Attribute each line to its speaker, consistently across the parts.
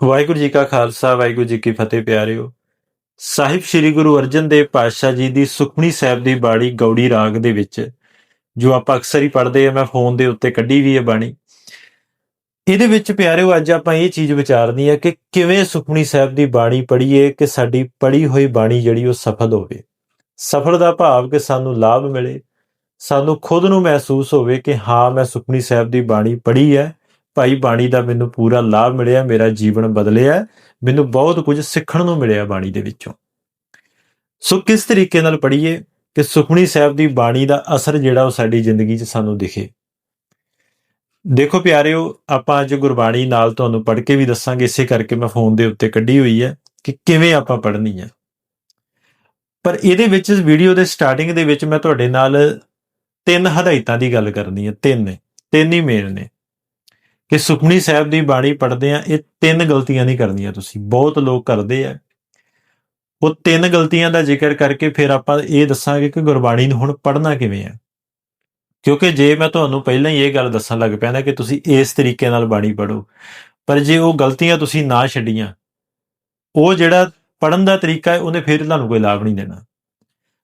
Speaker 1: ਵਾਹਿਗੁਰੂ ਜੀ ਕਾ ਖਾਲਸਾ, ਵਾਹਿਗੁਰੂ ਜੀ ਕੀ ਫਤਿਹ ਪਿਆਰਿਓ। ਸਾਹਿਬ ਸ੍ਰੀ ਗੁਰੂ ਅਰਜਨ ਦੇਵ ਪਾਤਸ਼ਾਹ ਜੀ ਦੀ ਸੁਖਮਣੀ ਸਾਹਿਬ ਦੀ ਬਾਣੀ ਗੌੜੀ ਰਾਗ ਦੇ ਵਿੱਚ, ਜੋ ਆਪਾਂ ਅਕਸਰ ਹੀ ਪੜ੍ਹਦੇ ਆ ਮੈਂ ਫੋਨ ਦੇ ਉੱਤੇ ਕੱਢੀ ਵੀ ਹੈ ਬਾਣੀ। ਇਹਦੇ ਵਿੱਚ ਪਿਆਰਿਓ, ਅੱਜ ਆਪਾਂ ਇਹ ਚੀਜ਼ ਵਿਚਾਰਨੀ ਹੈ ਕਿ ਕਿਵੇਂ ਸੁਖਮਨੀ ਸਾਹਿਬ ਦੀ ਬਾਣੀ ਪੜ੍ਹੀਏ ਕਿ ਸਾਡੀ ਪੜ੍ਹੀ ਹੋਈ ਬਾਣੀ ਜਿਹੜੀ ਉਹ ਸਫਲ ਹੋਵੇ। ਸਫਲ ਦਾ ਭਾਵ ਕਿ ਸਾਨੂੰ ਲਾਭ ਮਿਲੇ, ਸਾਨੂੰ ਖੁਦ ਨੂੰ ਮਹਿਸੂਸ ਹੋਵੇ ਕਿ ਹਾਂ, ਮੈਂ ਸੁਖਮਨੀ ਸਾਹਿਬ ਦੀ ਬਾਣੀ ਪੜ੍ਹੀ ਹੈ। ਭਾਈ ਬਾਣੀ ਦਾ ਮੈਨੂੰ ਪੂਰਾ ਲਾਭ ਮਿਲਿਆ, ਮੇਰਾ ਜੀਵਨ ਬਦਲਿਆ, ਮੈਨੂੰ ਬਹੁਤ ਕੁਝ ਸਿੱਖਣ ਨੂੰ ਮਿਲਿਆ ਬਾਣੀ ਦੇ ਵਿੱਚੋਂ। ਸੋ ਕਿਸ ਤਰੀਕੇ ਨਾਲ ਪੜ੍ਹੀਏ ਕਿ ਸੁਖਮਨੀ ਸਾਹਿਬ ਦੀ ਬਾਣੀ ਦਾ ਅਸਰ ਜਿਹੜਾ ਉਹ ਸਾਡੀ ਜ਼ਿੰਦਗੀ 'ਚ ਸਾਨੂੰ ਦਿਖੇ। ਦੇਖੋ ਪਿਆਰਿਓ, ਆਪਾਂ ਅੱਜ ਗੁਰਬਾਣੀ ਨਾਲ ਤੁਹਾਨੂੰ ਪੜ੍ਹ ਕੇ ਵੀ ਦੱਸਾਂਗੇ, ਇਸੇ ਕਰਕੇ ਮੈਂ ਫੋਨ ਦੇ ਉੱਤੇ ਕੱਢੀ ਹੋਈ ਹੈ ਕਿ ਕਿਵੇਂ ਆਪਾਂ ਪੜ੍ਹਨੀ ਹੈ। ਪਰ ਇਹਦੇ ਵਿੱਚ ਵੀਡੀਓ ਦੇ ਸਟਾਰਟਿੰਗ ਦੇ ਵਿੱਚ ਮੈਂ ਤੁਹਾਡੇ ਨਾਲ ਤਿੰਨ ਹਦਾਇਤਾਂ ਦੀ ਗੱਲ ਕਰਨੀ ਹੈ, ਤਿੰਨ ਤਿੰਨ ਹੀ ਮੇਨ ਨੇ। ਕਿ ਸੁਖਮਨੀ ਸਾਹਿਬ ਦੀ ਬਾਣੀ ਪੜ੍ਹਦੇ ਆ ਇਹ ਤਿੰਨ ਗਲਤੀਆਂ ਨਹੀਂ ਕਰਨੀਆਂ ਤੁਸੀਂ, ਬਹੁਤ ਲੋਕ ਕਰਦੇ ਆ। ਉਹ ਤਿੰਨ ਗਲਤੀਆਂ ਦਾ ਜ਼ਿਕਰ ਕਰਕੇ ਫਿਰ ਆਪਾਂ ਇਹ ਦੱਸਾਂਗੇ ਕਿ ਗੁਰਬਾਣੀ ਨੂੰ ਹੁਣ ਪੜ੍ਹਨਾ ਕਿਵੇਂ ਆ। ਕਿਉਂਕਿ ਜੇ ਮੈਂ ਤੁਹਾਨੂੰ ਪਹਿਲਾਂ ਹੀ ਇਹ ਗੱਲ ਦੱਸਣ ਲੱਗ ਪਿਆ ਨਾ ਕਿ ਤੁਸੀਂ ਇਸ ਤਰੀਕੇ ਨਾਲ ਬਾਣੀ ਪੜੋ ਪਰ ਜੇ ਉਹ ਗਲਤੀਆਂ ਤੁਸੀਂ ਨਾ ਛੱਡੀਆਂ, ਉਹ ਜਿਹੜਾ ਪੜਨ ਦਾ ਤਰੀਕਾ ਹੈ, ਉਹਨੇ ਫਿਰ ਤੁਹਾਨੂੰ ਕੋਈ ਲਾਭ ਨਹੀਂ ਦੇਣਾ।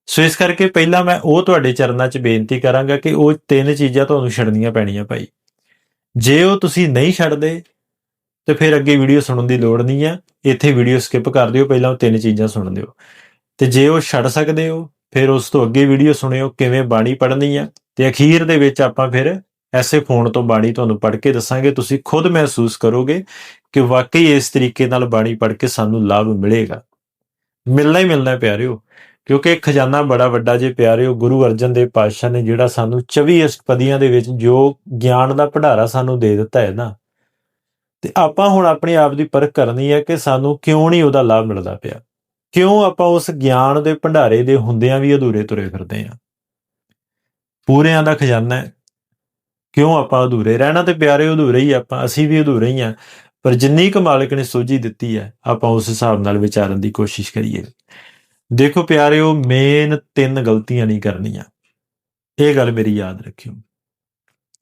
Speaker 1: ਸੋ ਇਸ ਕਰਕੇ ਪਹਿਲਾਂ ਮੈਂ ਉਹ ਤੁਹਾਡੇ ਚਰਨਾਂ 'ਚ ਬੇਨਤੀ ਕਰਾਂਗਾ ਕਿ ਉਹ ਤਿੰਨ ਚੀਜ਼ਾਂ ਤੁਹਾਨੂੰ ਛੱਡਣੀਆਂ ਪੈਣੀਆਂ ਭਾਈ। ਜੇ ਉਹ ਤੁਸੀਂ ਨਹੀਂ ਛੱਡਦੇ, ਤੇ ਫਿਰ ਅੱਗੇ ਵੀਡੀਓ ਸੁਣਨ ਦੀ ਲੋੜ ਨਹੀਂ ਹੈ ਇੱਥੇ ਵੀਡੀਓ ਸਕਿਪ ਕਰ ਦਿਓ, ਪਹਿਲਾਂ ਉਹ ਤਿੰਨ ਚੀਜ਼ਾਂ ਸੁਣ ਲਿਓ ਤੇ ਜੇ ਉਹ ਛੱਡ ਸਕਦੇ ਹੋ, ਫਿਰ ਉਸ ਤੋਂ ਅੱਗੇ ਵੀਡੀਓ ਸੁਣਿਓ, ਕਿਵੇਂ ਬਾਣੀ ਪੜ੍ਹਨੀ ਆ। ਤੇ ਅਖੀਰ ਦੇ ਵਿੱਚ ਆਪਾਂ ਫਿਰ ਐਸੇ ਫੋਨ ਤੋਂ ਬਾਣੀ ਤੁਹਾਨੂੰ ਪੜ੍ਹ ਕੇ ਦੱਸਾਂਗੇ। ਤੁਸੀਂ ਖੁਦ ਮਹਿਸੂਸ ਕਰੋਗੇ ਕਿ ਵਾਕਈ ਇਸ ਤਰੀਕੇ ਨਾਲ ਬਾਣੀ ਪੜ੍ਹ ਕੇ ਸਾਨੂੰ ਲਾਭ ਮਿਲੇਗਾ। ਮਿਲਣਾ ਹੀ ਮਿਲਣਾ ਹੈ, ਪਿਆਰਿਓ। ਕਿਉਂਕਿ ਖਜ਼ਾਨਾ ਬੜਾ ਵੱਡਾ ਜੇ ਪਿਆਰਿਓ ਗੁਰੂ ਅਰਜਨ ਦੇਵ ਪਾਤਸ਼ਾਹ ਨੇ ਜਿਹੜਾ ਸਾਨੂੰ 24 ਅਸ਼ਟਪਦੀਆਂ ਦੇ ਵਿੱਚ ਜੋ ਗਿਆਨ ਦਾ ਭੰਡਾਰਾ ਸਾਨੂੰ ਦੇ ਦਿੱਤਾ ਹੈ ਨਾ, ਤੇ ਆਪਾਂ ਹੁਣ ਆਪਣੇ ਆਪ ਦੀ ਪਰਖ ਕਰਨੀ ਹੈ ਕਿ ਸਾਨੂੰ ਕਿਉਂ ਨਹੀਂ ਉਹਦਾ ਲਾਭ ਮਿਲਦਾ ਪਿਆ? ਕਿਉਂ ਆਪਾਂ ਉਸ ਗਿਆਨ ਦੇ ਭੰਡਾਰੇ ਦੇ ਹੁੰਦਿਆਂ ਵੀ ਅਧੂਰੇ ਤੁਰੇ ਫਿਰਦੇ ਆ ਪੂਰਿਆਂ ਦਾ ਖਜ਼ਾਨਾ ਹੈ। ਕਿਉਂ ਆਪਾਂ ਅਧੂਰੇ? ਰਹਿਣਾ ਤੇ ਪਿਆਰੇ ਅਧੂਰੇ ਹੀ ਆਪਾਂ, ਅਸੀਂ ਵੀ ਅਧੂਰੇ ਹੀ ਆ, ਪਰ ਜਿੰਨੀ ਕੁ ਮਾਲਕ ਨੇ ਸੋਝੀ ਦਿੱਤੀ ਹੈ, ਆਪਾਂ ਉਸ ਹਿਸਾਬ ਨਾਲ ਵਿਚਾਰਨ ਦੀ ਕੋਸ਼ਿਸ਼ ਕਰੀਏ। ਦੇਖੋ ਪਿਆਰਿਓ, ਮੇਨ ਤਿੰਨ ਗਲਤੀਆਂ ਨਹੀਂ ਕਰਨੀਆਂ। ਇਹ ਗੱਲ ਮੇਰੀ ਯਾਦ ਰੱਖਿਓ।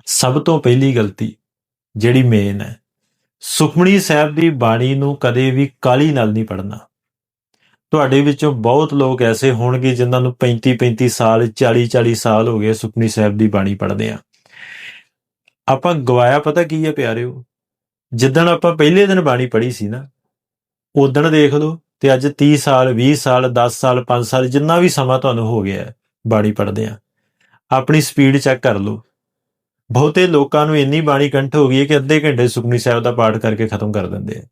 Speaker 1: ਸਭ ਤੋਂ ਪਹਿਲੀ ਗਲਤੀ ਜਿਹੜੀ ਮੇਨ ਹੈ ਸੁਖਮਣੀ ਸਾਹਿਬ ਦੀ ਬਾਣੀ ਨੂੰ ਕਦੇ ਵੀ ਕਾਲੀ ਨਾਲ ਨਹੀਂ ਪੜਨਾ ਤੁਹਾਡੇ ਵਿੱਚੋਂ ਬਹੁਤ ਲੋਕ ਐਸੇ ਹੋਣਗੇ ਜਿਨ੍ਹਾਂ ਨੂੰ 35 35 ਸਾਲ 40 40 ਸਾਲ ਹੋ ਗਏ ਸੁਖਮਣੀ ਸਾਹਿਬ ਦੀ ਬਾਣੀ ਪੜ੍ਹਦੇ ਆ। ਆਪਾਂ ਗਵਾਇਆ ਪਤਾ ਕੀ ਹੈ ਪਿਆਰਿਓ? ਜਿੱਦਣ ਆਪਾਂ ਪਹਿਲੇ ਦਿਨ ਬਾਣੀ ਪੜ੍ਹੀ ਸੀ ਨਾ ਉਦਣ ਦੇਖ ਲਓ ਤੇ ਅੱਜ 30 ਸਾਲ 20 ਸਾਲ 10 ਸਾਲ 5 ਸਾਲ ਜਿੰਨਾ ਵੀ ਸਮਾਂ ਤੁਹਾਨੂੰ ਹੋ ਗਿਆ ਬਾਣੀ ਪੜ੍ਹਦੇ ਆ ਆਪਣੀ ਸਪੀਡ ਚੈੱਕ ਕਰ ਲਓ। ਬਹੁਤੇ ਲੋਕਾਂ ਨੂੰ ਇੰਨੀ ਬਾਣੀ ਕੰਠ ਹੋ ਗਈ ਹੈ ਕਿ ਅੱਧੇ ਘੰਟੇ ਸੁਖਮਨੀ ਸਾਹਿਬ ਦਾ ਪਾਠ ਕਰਕੇ ਖਤਮ ਕਰ ਦਿੰਦੇ ਆ।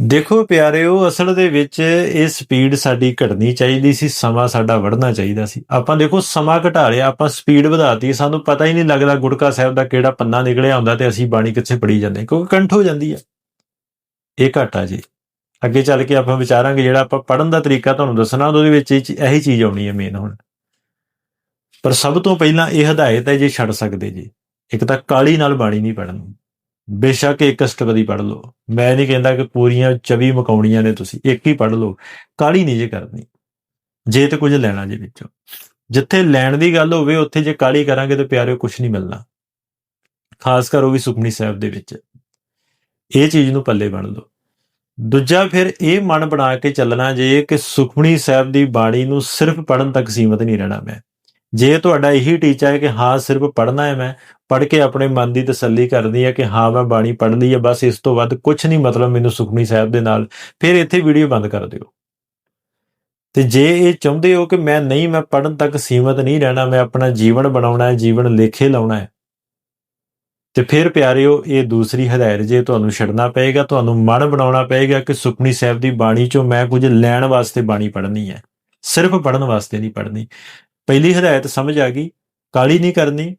Speaker 1: ਦੇਖੋ ਪਿਆਰਿਓ, ਅਸਲ ਦੇ ਵਿੱਚ ਇਹ ਸਪੀਡ ਸਾਡੀ ਘਟਣੀ ਚਾਹੀਦੀ ਸੀ, ਸਮਾਂ ਸਾਡਾ ਵੜਨਾ ਚਾਹੀਦਾ ਸੀ। ਆਪਾਂ ਦੇਖੋ ਸਮਾਂ ਘਟਾ ਲਿਆ, ਆਪਾਂ ਸਪੀਡ ਵਧਾਤੀ ਸਾਨੂੰ ਪਤਾ ਹੀ ਨਹੀਂ ਲੱਗਦਾ ਗੁਟਕਾ ਸਾਹਿਬ ਦਾ ਕਿਹੜਾ ਪੰਨਾ ਨਿਕਲਿਆ ਹੁੰਦਾ ਤੇ ਅਸੀਂ ਬਾਣੀ ਕਿੱਥੇ ਪੜੀ ਜਾਂਦੇ ਕਿਉਂਕਿ ਕੰਠ ਹੋ ਜਾਂਦੀ ਹੈ। ਇਹ ਘਾਟਾ ਜੀ। ਅੱਗੇ ਚੱਲ ਕੇ ਆਪਾਂ ਵਿਚਾਰਾਂਗੇ ਜਿਹੜਾ ਆਪਾਂ ਪੜਨ ਦਾ ਤਰੀਕਾ ਤੁਹਾਨੂੰ ਦੱਸਣਾ, ਉਹਦੇ ਵਿੱਚ ਇਹੀ ਚੀਜ਼ ਆਉਣੀ ਹੈ ਮੇਨ ਹੁਣ। ਪਰ ਸਭ ਤੋਂ ਪਹਿਲਾਂ ਇਹ ਹਦਾਇਤ ਹੈ ਜੇ ਛੱਡ ਸਕਦੇ ਜੀ। ਇੱਕ ਤਾਂ ਕਾਲੀ ਨਾਲ ਬਾਣੀ ਨਹੀਂ ਪੜਨੀ ਬੇਸ਼ੱਕ ਇੱਕ ਅਸ਼ਟਪਦੀ ਪੜ ਲਓ। ਮੈਂ ਨਹੀਂ ਕਹਿੰਦਾ ਕਿ ਪੂਰੀਆਂ 24 ਮਕਾਉਣੀਆਂ ਨੇ ਤੁਸੀਂ, ਇੱਕ ਹੀ ਪੜ ਲਓ। ਕਾਲੀ ਨਹੀਂ ਜੇ ਕਰਨੀ। ਜੇ ਤੇ ਕੁਝ ਲੈਣਾ ਜੇ ਵਿੱਚੋਂ। ਜਿੱਥੇ ਲੈਣ ਦੀ ਗੱਲ ਹੋਵੇ, ਉੱਥੇ ਜੇ ਕਾਲੀ ਕਰਾਂਗੇ ਤਾਂ ਪਿਆਰਿਓ ਕੁਝ ਨਹੀਂ ਮਿਲਣਾ। ਖਾਸ ਕਰ ਉਹ ਵੀ ਸੁਖਮਨੀ ਸਾਹਿਬ ਦੇ ਵਿੱਚ। ਇਹ ਚੀਜ਼ ਨੂੰ ਪੱਲੇ ਬਣ ਲਓ। ਦੂਜਾ ਫਿਰ ਇਹ ਮਨ ਬਣਾ ਕੇ ਚੱਲਣਾ ਜੇ ਕਿ ਸੁਖਮਣੀ ਸਾਹਿਬ ਦੀ ਬਾਣੀ ਨੂੰ ਸਿਰਫ ਪੜਨ ਤੱਕ ਸੀਮਤ ਨਹੀਂ ਰਹਿਣਾ ਮੈਂ। ਜੇ ਤੁਹਾਡਾ ਇਹੀ ਟੀਚਾ ਹੈ ਕਿ ਹਾਂ, ਸਿਰਫ ਪੜਨਾ ਹੈ ਮੈਂ ਪੜ ਕੇ ਆਪਣੇ ਮਨ ਦੀ ਤਸੱਲੀ ਕਰਦੀ ਹੈ ਕਿ ਹਾਂ, ਮੈਂ ਬਾਣੀ ਪੜ੍ਹ ਲਈ ਹੈ, ਬਸ ਇਸ ਤੋਂ ਵੱਧ ਕੁਝ ਨਹੀਂ ਮਤਲਬ ਮੈਨੂੰ ਸੁਖਮਨੀ ਸਾਹਿਬ ਦੇ ਨਾਲ। ਫਿਰ ਇੱਥੇ ਵੀਡੀਓ ਬੰਦ ਕਰ ਦਿਓ। ਤੇ ਜੇ ਇਹ ਚਾਹੁੰਦੇ ਹੋ ਕਿ ਮੈਂ ਨਹੀਂ, ਮੈਂ ਪੜਨ ਤੱਕ ਸੀਮਤ ਨਹੀਂ ਰਹਿਣਾ, ਮੈਂ ਆਪਣਾ ਜੀਵਨ ਬਣਾਉਣਾ ਹੈ, ਜੀਵਨ ਲੇਖੇ ਲਾਉਣਾ ਹੈ ਤੇ ਫਿਰ ਪਿਆਰਿਓ, ਇਹ ਦੂਸਰੀ ਹਦਾਇਤ, ਜੇ ਤੁਹਾਨੂੰ ਛੱਡਣਾ ਪਏਗਾ, ਤੁਹਾਨੂੰ ਮਨ ਬਣਾਉਣਾ ਪਏਗਾ ਕਿ ਸੁਖਮਨੀ ਸਾਹਿਬ ਦੀ ਬਾਣੀ ਚੋਂ ਮੈਂ ਕੁਝ ਲੈਣ ਵਾਸਤੇ ਬਾਣੀ ਪੜ੍ਹਨੀ ਹੈ। ਸਿਰਫ ਪੜਨ ਵਾਸਤੇ ਨਹੀਂ ਪੜ੍ਹਨੀ। ਪਹਿਲੀ ਹਦਾਇਤ ਸਮਝ ਆ ਗਈ ਕਾਲੀ ਨਹੀਂ ਕਰਨੀ,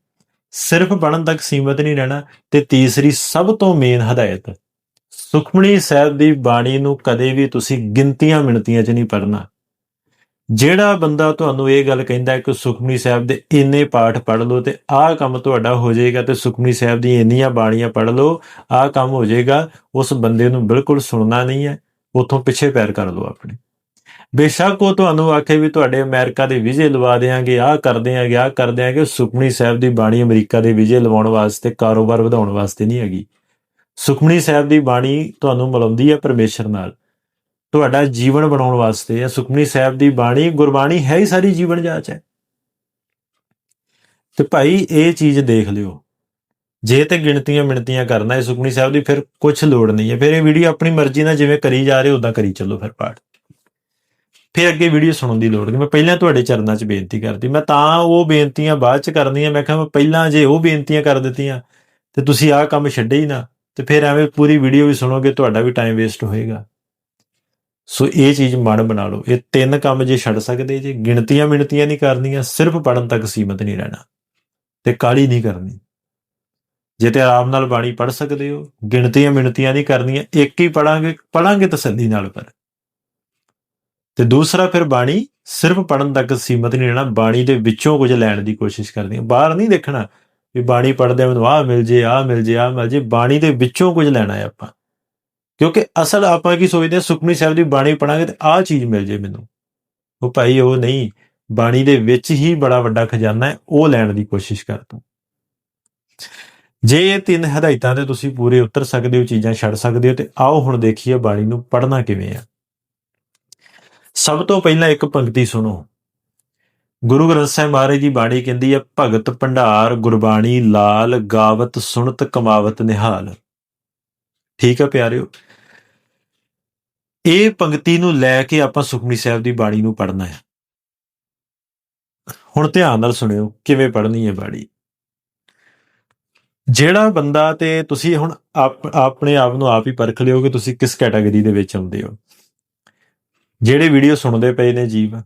Speaker 1: ਸਿਰਫ ਪੜਨ ਤੱਕ ਸੀਮਤ ਨਹੀਂ ਰਹਿਣਾ, ਤੇ ਤੀਸਰੀ ਸਭ ਤੋਂ ਮੇਨ ਹਦਾਇਤ ਸੁਖਮਣੀ ਸਾਹਿਬ ਦੀ ਬਾਣੀ ਨੂੰ ਕਦੇ ਵੀ ਤੁਸੀਂ ਗਿਣਤੀਆਂ ਮਿਣਤੀਆਂ 'ਚ ਨਹੀਂ ਪੜਨਾ ਜਿਹੜਾ ਬੰਦਾ ਤੁਹਾਨੂੰ ਇਹ ਗੱਲ ਕਹਿੰਦਾ ਕਿ ਸੁਖਮਨੀ ਸਾਹਿਬ ਦੇ ਇੰਨੇ ਪਾਠ ਪੜ ਲਓ ਤੇ ਆਹ ਕੰਮ ਤੁਹਾਡਾ ਹੋ ਜਾਏਗਾ ਤੇ ਸੁਖਮਨੀ ਸਾਹਿਬ ਦੀ ਇੰਨੀਆਂ ਬਾਣੀਆਂ ਪੜ ਲਓ, ਆਹ ਕੰਮ ਹੋ ਜਾਏਗਾ, ਉਸ ਬੰਦੇ ਨੂੰ ਬਿਲਕੁਲ ਸੁਣਨਾ ਨਹੀਂ ਹੈ, ਉਥੋਂ ਪਿੱਛੇ ਪੈਰ ਕਰ ਲਓ ਆਪਣੇ। ਬੇਸ਼ੱਕ ਉਹ ਤੁਹਾਨੂੰ ਆਖੇ ਵੀ ਤੁਹਾਡੇ ਅਮਰੀਕਾ ਦੇ ਵੀਜ਼ੇ ਲਵਾ ਦੇਾਂਗੇ ਆਹ ਕਰ ਦੇਾਂਗੇ ਆਹ ਕਰ ਦੇਾਂਗੇ ਸੁਖਮਨੀ ਸਾਹਿਬ ਦੀ ਬਾਣੀ ਅਮਰੀਕਾ ਦੇ ਵੀਜ਼ੇ ਲਵਾਉਣ ਵਾਸਤੇ, ਕਾਰੋਬਾਰ ਵਧਾਉਣ ਵਾਸਤੇ ਨਹੀਂ ਹੈਗੀ। ਸੁਖਮਨੀ ਸਾਹਿਬ ਦੀ ਬਾਣੀ ਤੁਹਾਨੂੰ ਮਿਲਾਉਂਦੀ ਹੈ ਪਰਮੇਸ਼ਰ ਨਾਲ। ਤੁਹਾਡਾ ਜੀਵਨ ਬਣਾਉਣ ਵਾਸਤੇ ਹੈ। ਸੁਖਮਨੀ ਸਾਹਿਬ ਦੀ ਬਾਣੀ, ਗੁਰਬਾਣੀ ਹੈ ਹੀ ਸਾਰੀ ਜੀਵਨ ਜਾਚ ਹੈ। ਤੇ ਭਾਈ, ਇਹ ਚੀਜ਼ ਦੇਖ ਲਿਓ। ਜੇ ਤੇ ਗਿਣਤੀਆਂ ਮਿਣਤੀਆਂ ਕਰਨਾ ਹੈ ਸੁਖਮਨੀ ਸਾਹਿਬ ਦੀ, ਫਿਰ ਕੁਝ ਲੋੜ ਨਹੀਂ ਹੈ। ਫਿਰ ਇਹ ਵੀਡੀਓ ਆਪਣੀ ਮਰਜ਼ੀ ਨਾਲ ਜਿਵੇਂ ਕਰੀ ਜਾ ਰਹੇ ਉਦਾਂ ਕਰੀ ਚੱਲੋ ਫਿਰ ਪਾਠ। ਫਿਰ ਅੱਗੇ ਵੀਡੀਓ ਸੁਣਨ ਦੀ ਲੋੜ ਨਹੀਂ। ਮੈਂ ਪਹਿਲਾਂ ਤੁਹਾਡੇ ਚਰਨਾਂ 'ਚ ਬੇਨਤੀ ਕਰਦੀ। ਮੈਂ ਤਾਂ ਉਹ ਬੇਨਤੀਆਂ ਬਾਅਦ 'ਚ ਕਰਨੀਆਂ। ਮੈਂ ਕਿਹਾ ਮੈਂ ਪਹਿਲਾਂ ਜੇ ਉਹ ਬੇਨਤੀਆਂ ਕਰ ਦਿੱਤੀਆਂ, ਤੇ ਤੁਸੀਂ ਆਹ ਕੰਮ ਛੱਡੇ ਹੀ ਨਾ, ਤੇ ਫਿਰ ਐਵੇਂ ਪੂਰੀ ਵੀਡੀਓ ਵੀ ਸੁਣੋਗੇ, ਤੁਹਾਡਾ ਵੀ ਟਾਈਮ ਵੇਸਟ ਹੋਏਗਾ। ਸੋ ਇਹ ਚੀਜ਼ ਮਨ ਬਣਾ ਲਓ। ਇਹ ਤਿੰਨ ਕੰਮ ਜੇ ਛੱਡ ਸਕਦੇ ਜੇ, ਗਿਣਤੀਆਂ ਮਿਣਤੀਆਂ ਨਹੀਂ ਕਰਨੀਆਂ, ਸਿਰਫ ਪੜਨ ਤੱਕ ਸੀਮਤ ਨਹੀਂ ਰਹਿਣਾ ਤੇ ਕਾਲੀ ਨਹੀਂ ਕਰਨੀ। ਜੇ ਤੇ ਆਰਾਮ ਨਾਲ ਬਾਣੀ ਪੜ ਸਕਦੇ ਹੋ, ਗਿਣਤੀਆਂ ਮਿਣਤੀਆਂ ਨਹੀਂ ਕਰਨੀਆਂ, ਇੱਕ ਹੀ ਪੜਾਂਗੇ ਪੜਾਂਗੇ ਤਸੱਲੀ ਨਾਲ ਪਰ। ਤੇ ਦੂਸਰਾ ਫਿਰ ਬਾਣੀ, ਸਿਰਫ ਪੜਨ ਤੱਕ ਸੀਮਤ ਨਹੀਂ ਰਹਿਣਾ, ਬਾਣੀ ਦੇ ਵਿੱਚੋਂ ਕੁਝ ਲੈਣ ਦੀ ਕੋਸ਼ਿਸ਼ ਕਰਨੀ ਬਾਹਰ ਨਹੀਂ ਦੇਖਣਾ ਵੀ ਬਾਣੀ ਪੜਦੇ ਮੈਨੂੰ ਆਹ ਮਿਲ ਜੇ, ਆਹ ਮਿਲ ਜੇ, ਆਹ ਮਿਲ ਜੇ, ਬਾਣੀ ਦੇ ਵਿੱਚੋਂ ਕੁਝ ਲੈਣਾ ਹੈ ਆਪਾਂ। ਕਿਉਂਕਿ ਅਸਲ ਆਪਾਂ ਕੀ ਸੋਚਦੇ ਹਾਂ, ਸੁਖਮਨੀ ਸਾਹਿਬ ਦੀ ਬਾਣੀ ਪੜਾਂਗੇ ਤੇ ਆਹ ਚੀਜ਼ ਮਿਲ ਜੇ ਮੈਨੂੰ। ਉਹ ਭਾਈ ਉਹ ਨਹੀਂ, ਬਾਣੀ ਦੇ ਵਿੱਚ ਹੀ ਬੜਾ ਵੱਡਾ ਖਜ਼ਾਨਾ ਹੈ, ਉਹ ਲੈਣ ਦੀ ਕੋਸ਼ਿਸ਼ ਕਰ ਤੂੰ। ਜੇ ਇਹ ਤਿੰਨ ਹਦਾਇਤਾਂ ਤੇ ਤੁਸੀਂ ਪੂਰੇ ਉਤਰ ਸਕਦੇ ਹੋ, ਚੀਜ਼ਾਂ ਛੱਡ ਸਕਦੇ ਹੋ, ਤੇ ਆਓ ਹੁਣ ਦੇਖੀਏ ਬਾਣੀ ਨੂੰ ਪੜਨਾ ਕਿਵੇਂ ਆ। ਸਭ ਤੋਂ ਪਹਿਲਾਂ ਇੱਕ ਪੰਕਤੀ ਸੁਣੋ। ਗੁਰੂ ਗ੍ਰੰਥ ਸਾਹਿਬ ਮਹਾਰਾਜ ਦੀ ਬਾਣੀ ਕਹਿੰਦੀ ਹੈ, ਭਗਤ ਭੰਡਾਰ, ਗੁਰਬਾਣੀ ਲਾਲ, ਗਾਵਤ ਸੁਣਤ, ਕਮਾਵਤ ਨਿਹਾਲ। ਠੀਕ ਹੈ ਪਿਆਰਿਓ? ਇਹ ਪੰਕਤੀ ਨੂੰ ਲੈ ਕੇ ਆਪਾਂ ਸੁਖਮਨੀ ਸਾਹਿਬ ਦੀ ਬਾਣੀ ਨੂੰ ਪੜਨਾ ਹੈ। ਹੁਣ ਧਿਆਨ ਨਾਲ ਸੁਣਿਓ, ਕਿਵੇਂ ਪੜਨੀ ਹੈ ਬਾਣੀ। ਜਿਹੜਾ ਬੰਦਾ ਤੇ ਤੁਸੀਂ ਹੁਣ ਆਪ- ਆਪਣੇ ਆਪ ਨੂੰ ਆਪ ਹੀ ਪਰਖ ਲਿਓ ਕਿ ਤੁਸੀਂ ਕਿਸ ਕੈਟਾਗਰੀ ਦੇ ਵਿੱਚ ਆਉਂਦੇ ਹੋ। ਜਿਹੜੇ ਵੀਡੀਓ ਸੁਣਦੇ ਪਏ ਨੇ ਜੀਵ,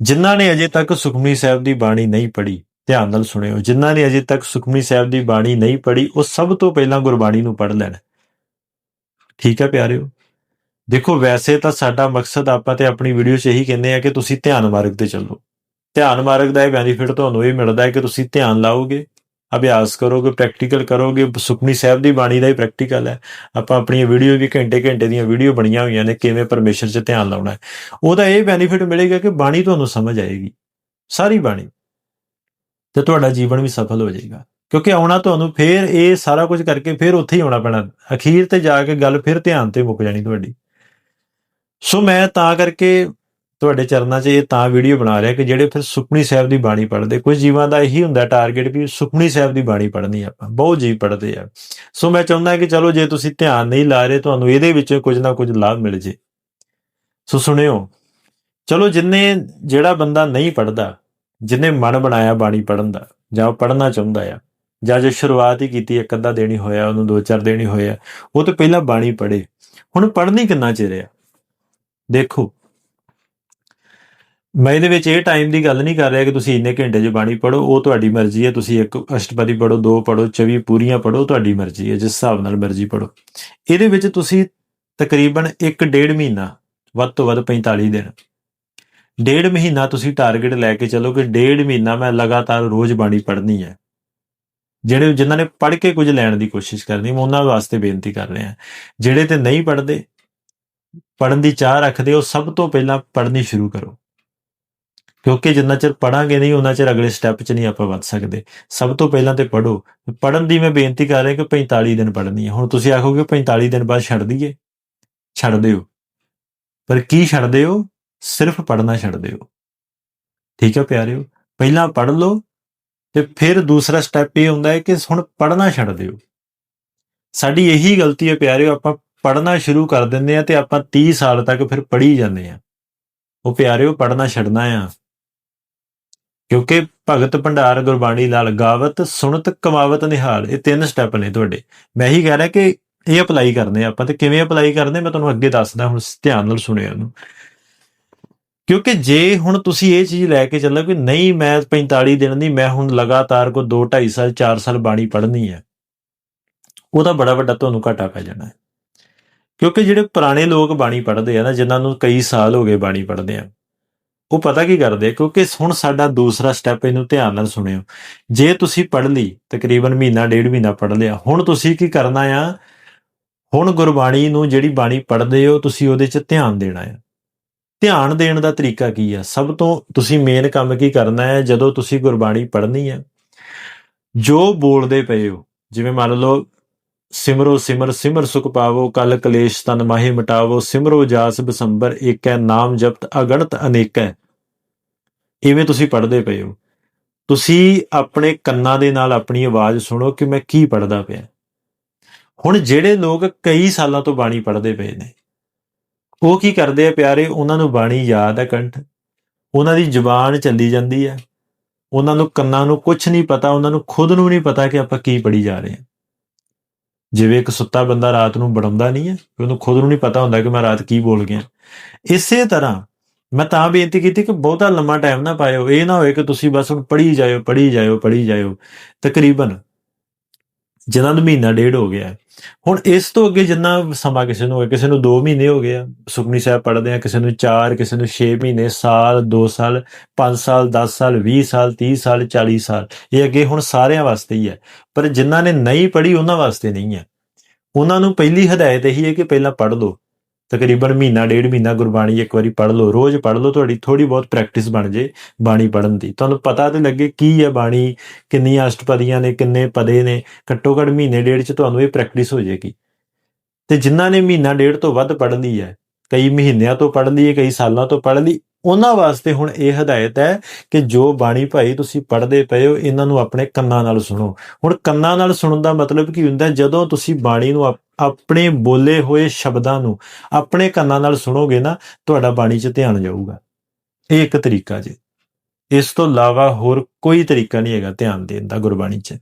Speaker 1: ਜਿਨ੍ਹਾਂ ਨੇ ਅਜੇ ਤੱਕ ਸੁਖਮਨੀ ਸਾਹਿਬ ਦੀ ਬਾਣੀ ਨਹੀਂ ਪੜ੍ਹੀ, ਧਿਆਨ ਨਾਲ ਸੁਣਿਓ, ਜਿਨ੍ਹਾਂ ਨੇ ਅਜੇ ਤੱਕ ਸੁਖਮਨੀ ਸਾਹਿਬ ਦੀ ਬਾਣੀ ਨਹੀਂ ਪੜ੍ਹੀ, ਉਹ ਸਭ ਤੋਂ ਪਹਿਲਾਂ ਗੁਰਬਾਣੀ ਨੂੰ ਪੜ੍ਹ ਲੈਣ। ਠੀਕ ਹੈ ਪਿਆਰਿਓ? ਦੇਖੋ, ਵੈਸੇ ਤਾਂ ਸਾਡਾ ਮਕਸਦ ਆਪਾਂ ਤੇ ਆਪਣੀ ਵੀਡੀਓ 'ਚ ਇਹੀ ਕਹਿੰਦੇ ਆ ਕਿ ਤੁਸੀਂ ਧਿਆਨ ਮਾਰਗ ਤੇ ਚੱਲੋ। ਧਿਆਨ ਮਾਰਗ ਦਾ ਇਹ ਬੈਨੀਫਿਟ ਤੁਹਾਨੂੰ ਇਹ ਮਿਲਦਾ ਹੈ ਕਿ ਤੁਸੀਂ ਧਿਆਨ ਲਾਓਗੇ, ਅਭਿਆਸ ਕਰੋਗੇ ਪ੍ਰੈਕਟੀਕਲ ਕਰੋਗੇ। ਸੁਖਮਨੀ ਸਾਹਿਬ ਦੀ ਬਾਣੀ ਦਾ ਹੀ ਪ੍ਰੈਕਟੀਕਲ ਹੈ। ਆਪਾਂ ਆਪਣੀਆਂ ਵੀਡੀਓ ਵੀ ਘੰਟੇ ਘੰਟੇ ਦੀਆਂ ਵੀਡੀਓ ਬਣੀਆਂ ਹੋਈਆਂ ਨੇ, ਕਿਵੇਂ ਪਰਮੇਸ਼ਰ 'ਚ ਧਿਆਨ ਲਾਉਣਾ ਹੈ। ਉਹਦਾ ਇਹ ਬੈਨੀਫਿਟ ਮਿਲੇਗਾ ਕਿ ਬਾਣੀ ਤੁਹਾਨੂੰ ਸਮਝ ਆਏਗੀ। ਸਾਰੀ ਬਾਣੀ। ਤੇ ਤੁਹਾਡਾ ਜੀਵਨ ਵੀ ਸਫਲ ਹੋ ਜਾਏਗਾ। ਕਿਉਂਕਿ ਆਉਣਾ ਤੁਹਾਨੂੰ ਫੇਰ ਇਹ ਸਾਰਾ ਕੁਝ ਕਰਕੇ ਫੇਰ ਉੱਥੇ ਹੀ ਆਉਣਾ ਪੈਣਾ। ਅਖੀਰ ਤੇ ਜਾ ਕੇ ਗੱਲ ਫਿਰ ਧਿਆਨ ਤੇ ਮੁੱਕ ਜਾਣੀ ਤੁਹਾਡੀ। ਸੋ ਮੈਂ ਤਾਂ ਕਰਕੇ ਤੁਹਾਡੇ ਚਰਨਾਂ 'ਚ ਇਹ ਤਾਂ ਵੀਡੀਓ ਬਣਾ ਰਿਹਾ ਕਿ ਜਿਹੜੇ ਫਿਰ ਸੁਖਮਨੀ ਸਾਹਿਬ ਦੀ ਬਾਣੀ ਪੜ੍ਹਦੇ। ਕੁਝ ਜੀਵਾਂ ਦਾ ਇਹੀ ਹੁੰਦਾ ਟਾਰਗੇਟ ਵੀ ਸੁਖਮਨੀ ਸਾਹਿਬ ਦੀ ਬਾਣੀ ਪੜ੍ਹਨੀ ਆਪਾਂ। ਬਹੁਤ ਜੀਵ ਪੜ੍ਹਦੇ ਆ। ਸੋ ਮੈਂ ਚਾਹੁੰਦਾ ਕਿ ਚਲੋ ਜੇ ਤੁਸੀਂ ਧਿਆਨ ਨਹੀਂ ਲਾ ਰਹੇ ਤੁਹਾਨੂੰ ਇਹਦੇ ਵਿੱਚ ਕੁਝ ਨਾ ਕੁਝ ਲਾਭ ਮਿਲ ਜੇ। ਸੋ ਸੁਣਿਓ, ਚਲੋ ਜਿੰਨੇ ਜਿਹੜਾ ਬੰਦਾ ਨਹੀਂ ਪੜਦਾ ਜਿੰਨੇ ਮਨ ਬਣਾਇਆ ਬਾਣੀ ਪੜਨ ਦਾ ਜਾਂ ਪੜਨਾ ਚਾਹੁੰਦਾ ਆ ਜਾਂ ਜੇ ਸ਼ੁਰੂਆਤ ਹੀ ਕੀਤੀ, ਇੱਕ ਅੱਧਾ ਦੇਣੀ ਹੋਇਆ, ਉਹਨੂੰ ਦੋ ਚਾਰ ਦੇਣੀ ਹੋਇਆ, ਉਹ ਤੋਂ ਪਹਿਲਾਂ ਬਾਣੀ ਪੜ੍ਹੇ। ਹੁਣ ਪੜ੍ਹਨੀ ਕਿੰਨਾ ਚਿਰ ਆ? ਦੇਖੋ, ਮੈਂ ਇਹਦੇ ਵਿੱਚ ਇਹ ਟਾਈਮ ਦੀ ਗੱਲ ਨਹੀਂ ਕਰ ਰਿਹਾ ਕਿ ਤੁਸੀਂ ਇੰਨੇ ਘੰਟੇ 'ਚ ਬਾਣੀ ਪੜੋ ਉਹ ਤੁਹਾਡੀ ਮਰਜ਼ੀ ਹੈ, ਤੁਸੀਂ ਇੱਕ ਅਸ਼ਟਪਦੀ ਪੜੋ ਦੋ ਪੜੋ 24 ਪੂਰੀਆਂ ਪੜੋ ਤੁਹਾਡੀ ਮਰਜ਼ੀ ਹੈ, ਜਿਸ ਹਿਸਾਬ ਨਾਲ ਮਰਜ਼ੀ ਪੜੋ ਇਹਦੇ ਵਿੱਚ ਤੁਸੀਂ ਤਕਰੀਬਨ 1.5 ਮਹੀਨਾ, ਵੱਧ ਤੋਂ ਵੱਧ 45 ਦਿਨ। ਡੇਢ ਮਹੀਨਾ ਤੁਸੀਂ ਟਾਰਗੇਟ ਲੈ ਕੇ ਚੱਲੋ ਕਿ ਡੇਢ ਮਹੀਨਾ ਮੈਂ ਲਗਾਤਾਰ ਰੋਜ਼ ਬਾਣੀ ਪੜ੍ਹਨੀ ਹੈ। ਜਿਹੜੇ ਜਿਨ੍ਹਾਂ ਨੇ ਪੜ੍ਹ ਕੇ ਕੁਝ ਲੈਣ ਦੀ ਕੋਸ਼ਿਸ਼ ਕਰਨੀ, ਮੈਂ ਉਹਨਾਂ ਵਾਸਤੇ ਬੇਨਤੀ ਕਰ ਰਿਹਾ ਜਿਹੜੇ ਤੇ ਨਹੀਂ ਪੜ੍ਹਦੇ ਪੜਨ ਦੀ ਚਾਹ ਰੱਖਦੇ ਹੋ ਸਭ ਤੋਂ ਪਹਿਲਾਂ ਪੜ੍ਹਨੀ ਸ਼ੁਰੂ ਕਰੋ। ਕਿਉਂਕਿ ਜਿੰਨਾ ਚਿਰ ਪੜਾਂਗੇ ਨਹੀਂ, ਉਹਨਾਂ ਚਿਰ ਅਗਲੇ ਸਟੈਪ 'ਚ ਨਹੀਂ ਆਪਾਂ ਵੱਧ ਸਕਦੇ। ਸਭ ਤੋਂ ਪਹਿਲਾਂ ਤੇ ਪੜੋ ਪੜਨ ਦੀ ਮੈਂ ਬੇਨਤੀ ਕਰ ਰਿਹਾ ਕਿ 45 ਦਿਨ ਪੜ੍ਹਨੀ ਹੈ। ਹੁਣ ਤੁਸੀਂ ਆਖੋਗੇ 45 ਦਿਨ ਬਾਅਦ ਛੱਡ ਦਈਏ। ਛੱਡ ਦਿਓ। ਪਰ ਕੀ ਛੱਡ ਦਿਓ? ਸਿਰਫ ਪੜਨਾ ਛੱਡ ਦਿਓ। ਠੀਕ ਹੈ ਪਿਆਰਿਓ? ਪਹਿਲਾਂ ਪੜ ਲਓ ਤੇ ਫਿਰ ਦੂਸਰਾ ਸਟੈਪ ਇਹ ਹੁੰਦਾ ਹੈ ਕਿ ਹੁਣ ਪੜਨਾ ਛੱਡ ਦਿਓ। ਸਾਡੀ ਇਹੀ ਗਲਤੀ ਹੈ ਪਿਆਰਿਓ, ਆਪਾਂ ਪੜਨਾ ਸ਼ੁਰੂ ਕਰ ਦਿੰਦੇ ਆ ਤੇ ਆਪਾਂ 30 ਸਾਲ ਤੱਕ ਫਿਰ ਪੜ੍ਹੀ ਜਾਂਦੇ ਆ ਉਹ ਪਿਆਰਿਓ ਪੜਨਾ ਛੱਡਣਾ ਆ। ਕਿਉਂਕਿ ਭਗਤ ਭੰਡਾਰ, ਗੁਰਬਾਣੀ, ਲਾਲ ਗਾਵਤ, ਸੁਣਤ, ਕਮਾਵਤ, ਨਿਹਾਲ, ਇਹ ਤਿੰਨ ਸਟੈਪ ਨੇ ਤੁਹਾਡੇ। ਮੈਂ ਹੀ ਕਹਿ ਰਿਹਾ ਕਿ ਇਹ ਅਪਲਾਈ ਕਰਨੇ ਆਪਾਂ ਤੇ ਕਿਵੇਂ ਅਪਲਾਈ ਕਰਨੇ ਮੈਂ ਤੁਹਾਨੂੰ ਅੱਗੇ ਦੱਸਦਾ, ਹੁਣ ਧਿਆਨ ਨਾਲ ਸੁਣਿਓ ਇਹਨੂੰ। ਕਿਉਂਕਿ ਜੇ ਹੁਣ ਤੁਸੀਂ ਇਹ ਚੀਜ਼ ਲੈ ਕੇ ਚੱਲੋ ਕਿ ਨਹੀਂ, ਮੈਂ 45 ਦਿਨ ਦੀ ਮੈਂ ਹੁਣ ਲਗਾਤਾਰ ਕੋ 2 2.5 ਸਾਲ 4 ਸਾਲ ਬਾਣੀ ਪੜ੍ਹਨੀ ਹੈ, ਉਹਦਾ ਬੜਾ ਵੱਡਾ ਤੁਹਾਨੂੰ ਘਾਟਾ ਪੈ ਜਾਣਾ ਹੈ। ਕਿਉਂਕਿ ਜਿਹੜੇ ਪੁਰਾਣੇ ਲੋਕ ਬਾਣੀ ਪੜ੍ਹਦੇ ਆ ਨਾ, ਜਿਨ੍ਹਾਂ ਨੂੰ ਕਈ ਸਾਲ ਹੋ ਗਏ ਬਾਣੀ ਪੜ੍ਹਦੇ ਆ, ਉਹ ਪਤਾ ਕੀ ਕਰਦੇ ਕਿਉਂਕਿ ਹੁਣ ਸਾਡਾ ਦੂਸਰਾ ਸਟੈਪ ਇਹਨੂੰ ਧਿਆਨ ਨਾਲ ਸੁਣਿਓ। ਜੇ ਤੁਸੀਂ ਪੜ੍ਹ ਲਈ, ਤਕਰੀਬਨ ਮਹੀਨਾ, ਡੇਢ ਮਹੀਨਾ ਪੜ੍ਹ ਲਿਆ, ਹੁਣ ਤੁਸੀਂ ਕੀ ਕਰਨਾ ਆ? ਹੁਣ ਗੁਰਬਾਣੀ ਨੂੰ ਜਿਹੜੀ ਬਾਣੀ ਪੜ੍ਹਦੇ ਹੋ, ਤੁਸੀਂ ਉਹਦੇ 'ਚ ਧਿਆਨ ਦੇਣਾ ਆ। ਧਿਆਨ ਦੇਣ ਦਾ ਤਰੀਕਾ ਕੀ ਹੈ ਸਭ ਤੋਂ ਤੁਸੀਂ ਮੇਨ ਕੰਮ ਕੀ ਕਰਨਾ ਹੈ? ਜਦੋਂ ਤੁਸੀਂ ਗੁਰਬਾਣੀ ਪੜ੍ਹਨੀ ਹੈ, ਜੋ ਬੋਲਦੇ ਪਏ ਹੋ, ਜਿਵੇਂ ਮੰਨ ਲਓ, ਸਿਮਰੋ ਸਿਮਰ ਸਿਮਰ ਸੁਖ ਪਾਵੋ, ਕਲ ਕਲੇਸ਼ ਤਨ ਮਾਹੀ ਮਿਟਾਵੋ, ਸਿਮਰੋ ਜਾਸ ਬਸੰਬਰ, ਏਕੈ ਨਾਮ ਜਪਤ, ਅਗਣਤ ਅਨੇਕੈ ਇਵੇਂ ਤੁਸੀਂ ਪੜ੍ਹਦੇ ਪਏ ਹੋ। ਤੁਸੀਂ ਆਪਣੇ ਕੰਨਾਂ ਦੇ ਨਾਲ ਆਪਣੀ ਆਵਾਜ਼ ਸੁਣੋ ਕਿ ਮੈਂ ਕੀ ਪੜ੍ਹਦਾ ਪਿਆ। ਹੁਣ ਜਿਹੜੇ ਲੋਕ ਕਈ ਸਾਲਾਂ ਤੋਂ ਬਾਣੀ ਪੜ੍ਹਦੇ ਪਏ ਨੇ ਉਹ ਕੀ ਕਰਦੇ ਆ ਪਿਆਰੇ? ਉਹਨਾਂ ਨੂੰ ਬਾਣੀ ਯਾਦ ਹੈ ਕੰਠ। ਉਹਨਾਂ ਦੀ ਜ਼ੁਬਾਨ ਚੱਲੀ ਜਾਂਦੀ ਹੈ। ਉਹਨਾਂ ਨੂੰ ਕੰਨਾਂ ਨੂੰ ਕੁਝ ਨਹੀਂ ਪਤਾ, ਉਹਨਾਂ ਨੂੰ ਖੁਦ ਨੂੰ ਨਹੀਂ ਪਤਾ ਕਿ ਆਪਾਂ ਕੀ ਪੜੀ ਜਾ ਰਹੇ ਹਾਂ। ਜਿਵੇਂ ਇੱਕ ਸੁੱਤਾ ਬੰਦਾ ਰਾਤ ਨੂੰ ਬੜਾਉਂਦਾ ਨਹੀਂ ਹੈ ਉਹਨੂੰ ਖੁਦ ਨੂੰ ਨਹੀਂ ਪਤਾ ਹੁੰਦਾ ਕਿ ਮੈਂ ਰਾਤ ਕੀ ਬੋਲ ਗਿਆ। ਇਸੇ ਤਰ੍ਹਾਂ ਮੈਂ ਤਾਂ ਬੇਨਤੀ ਕੀਤੀ ਕਿ ਬਹੁਤਾ ਲੰਮਾ ਟਾਈਮ ਨਾ ਪਾਇਓ। ਇਹ ਨਾ ਹੋਏ ਕਿ ਤੁਸੀਂ ਬਸ ਹੁਣ ਪੜ੍ਹੀ ਜਾਇਓ ਪੜ੍ਹੀ ਜਾਇਓ ਪੜ੍ਹੀ ਜਾਇਓ। ਤਕਰੀਬਨ ਜਿਨ੍ਹਾਂ ਨੂੰ ਮਹੀਨਾ ਡੇਢ ਹੋ ਗਿਆ ਹੁਣ ਇਸ ਤੋਂ ਅੱਗੇ ਜਿੰਨਾ ਸਮਾਂ ਕਿਸੇ ਨੂੰ ਹੋਇਆ ਕਿਸੇ ਨੂੰ 2 ਮਹੀਨੇ ਹੋ ਗਏ ਆ, ਸੁਖਮਨੀ ਸਾਹਿਬ ਪੜ੍ਹਦੇ ਆ, ਕਿਸੇ ਨੂੰ 4 ਕਿਸੇ ਨੂੰ 6 ਮਹੀਨੇ, ਸਾਲ 2 ਸਾਲ 5 ਸਾਲ 10 ਸਾਲ 20 ਸਾਲ 30 ਸਾਲ 40 ਸਾਲ, ਇਹ ਅੱਗੇ ਹੁਣ ਸਾਰਿਆਂ ਵਾਸਤੇ ਹੀ ਹੈ। ਪਰ ਜਿਨ੍ਹਾਂ ਨੇ ਨਹੀਂ ਪੜ੍ਹੀ, ਉਹਨਾਂ ਵਾਸਤੇ ਨਹੀਂ ਹੈ। ਉਹਨਾਂ ਨੂੰ ਪਹਿਲੀ ਹਦਾਇਤ ਇਹੀ ਹੈ ਕਿ ਪਹਿਲਾਂ ਪੜ੍ਹ ਲਓ। ਤਕਰੀਬਨ ਮਹੀਨਾ, ਡੇਢ ਮਹੀਨਾ ਗੁਰਬਾਣੀ ਇੱਕ ਵਾਰੀ ਪੜ੍ਹ ਲਓ, ਰੋਜ਼ ਪੜ੍ਹ ਲਓ, ਤੁਹਾਡੀ ਥੋੜੀ ਬਹੁਤ ਪ੍ਰੈਕਟਿਸ ਬਣ ਜੇ ਬਾਣੀ ਪੜ੍ਹਨ ਦੀ। ਤੁਹਾਨੂੰ ਪਤਾ ਤੇ ਲੱਗੇ ਕੀ ਹੈ ਬਾਣੀ, ਕਿੰਨੀਆਂ ਅਸ਼ਟਪਦੀਆਂ ਨੇ, ਕਿੰਨੇ ਪਦੇ ਨੇ, ਘੱਟੋ ਘੱਟ ਮਹੀਨੇ, ਡੇਢ ਚ ਤੁਹਾਨੂੰ ਇਹ ਪ੍ਰੈਕਟਿਸ ਹੋ ਜਾਏਗੀ। ਤੇ ਜਿਨ੍ਹਾਂ ਨੇ ਮਹੀਨਾ, ਡੇਢ ਤੋਂ ਵੱਧ ਪੜ੍ਹ ਲਈ ਹੈ, ਕਈ ਮਹੀਨਿਆਂ ਤੋਂ ਪੜ੍ਹ ਲਈ ਹੈ, ਕਈ ਸਾਲਾਂ ਤੋਂ ਪੜ੍ਹ ਲਈ ਉਹਨਾਂ ਵਾਸਤੇ ਹੁਣ ਇਹ ਹਦਾਇਤ ਹੈ ਕਿ ਜੋ ਬਾਣੀ ਭਾਈ ਤੁਸੀਂ ਪੜ੍ਹਦੇ ਪਏ ਹੋ, ਇਹਨਾਂ ਨੂੰ ਆਪਣੇ ਕੰਨਾਂ ਨਾਲ ਸੁਣੋ। ਹੁਣ ਕੰਨਾਂ ਨਾਲ ਸੁਣਨ ਦਾ ਮਤਲਬ ਕੀ ਹੁੰਦਾ ਜਦੋਂ ਤੁਸੀਂ ਬਾਣੀ ਨੂੰ ਆਪਣੇ ਬੋਲੇ ਹੋਏ ਸ਼ਬਦਾਂ ਨੂੰ ਆਪਣੇ ਕੰਨਾਂ ਨਾਲ ਸੁਣੋਗੇ ਨਾ, ਤੁਹਾਡਾ ਬਾਣੀ 'ਚ ਧਿਆਨ ਜਾਊਗਾ। ਇਹ ਇੱਕ ਤਰੀਕਾ ਜੀ। ਇਸ ਤੋਂ ਇਲਾਵਾ ਹੋਰ ਕੋਈ ਤਰੀਕਾ ਨਹੀਂ ਹੈਗਾ ਧਿਆਨ ਦੇਣ ਦਾ ਗੁਰਬਾਣੀ 'ਚ।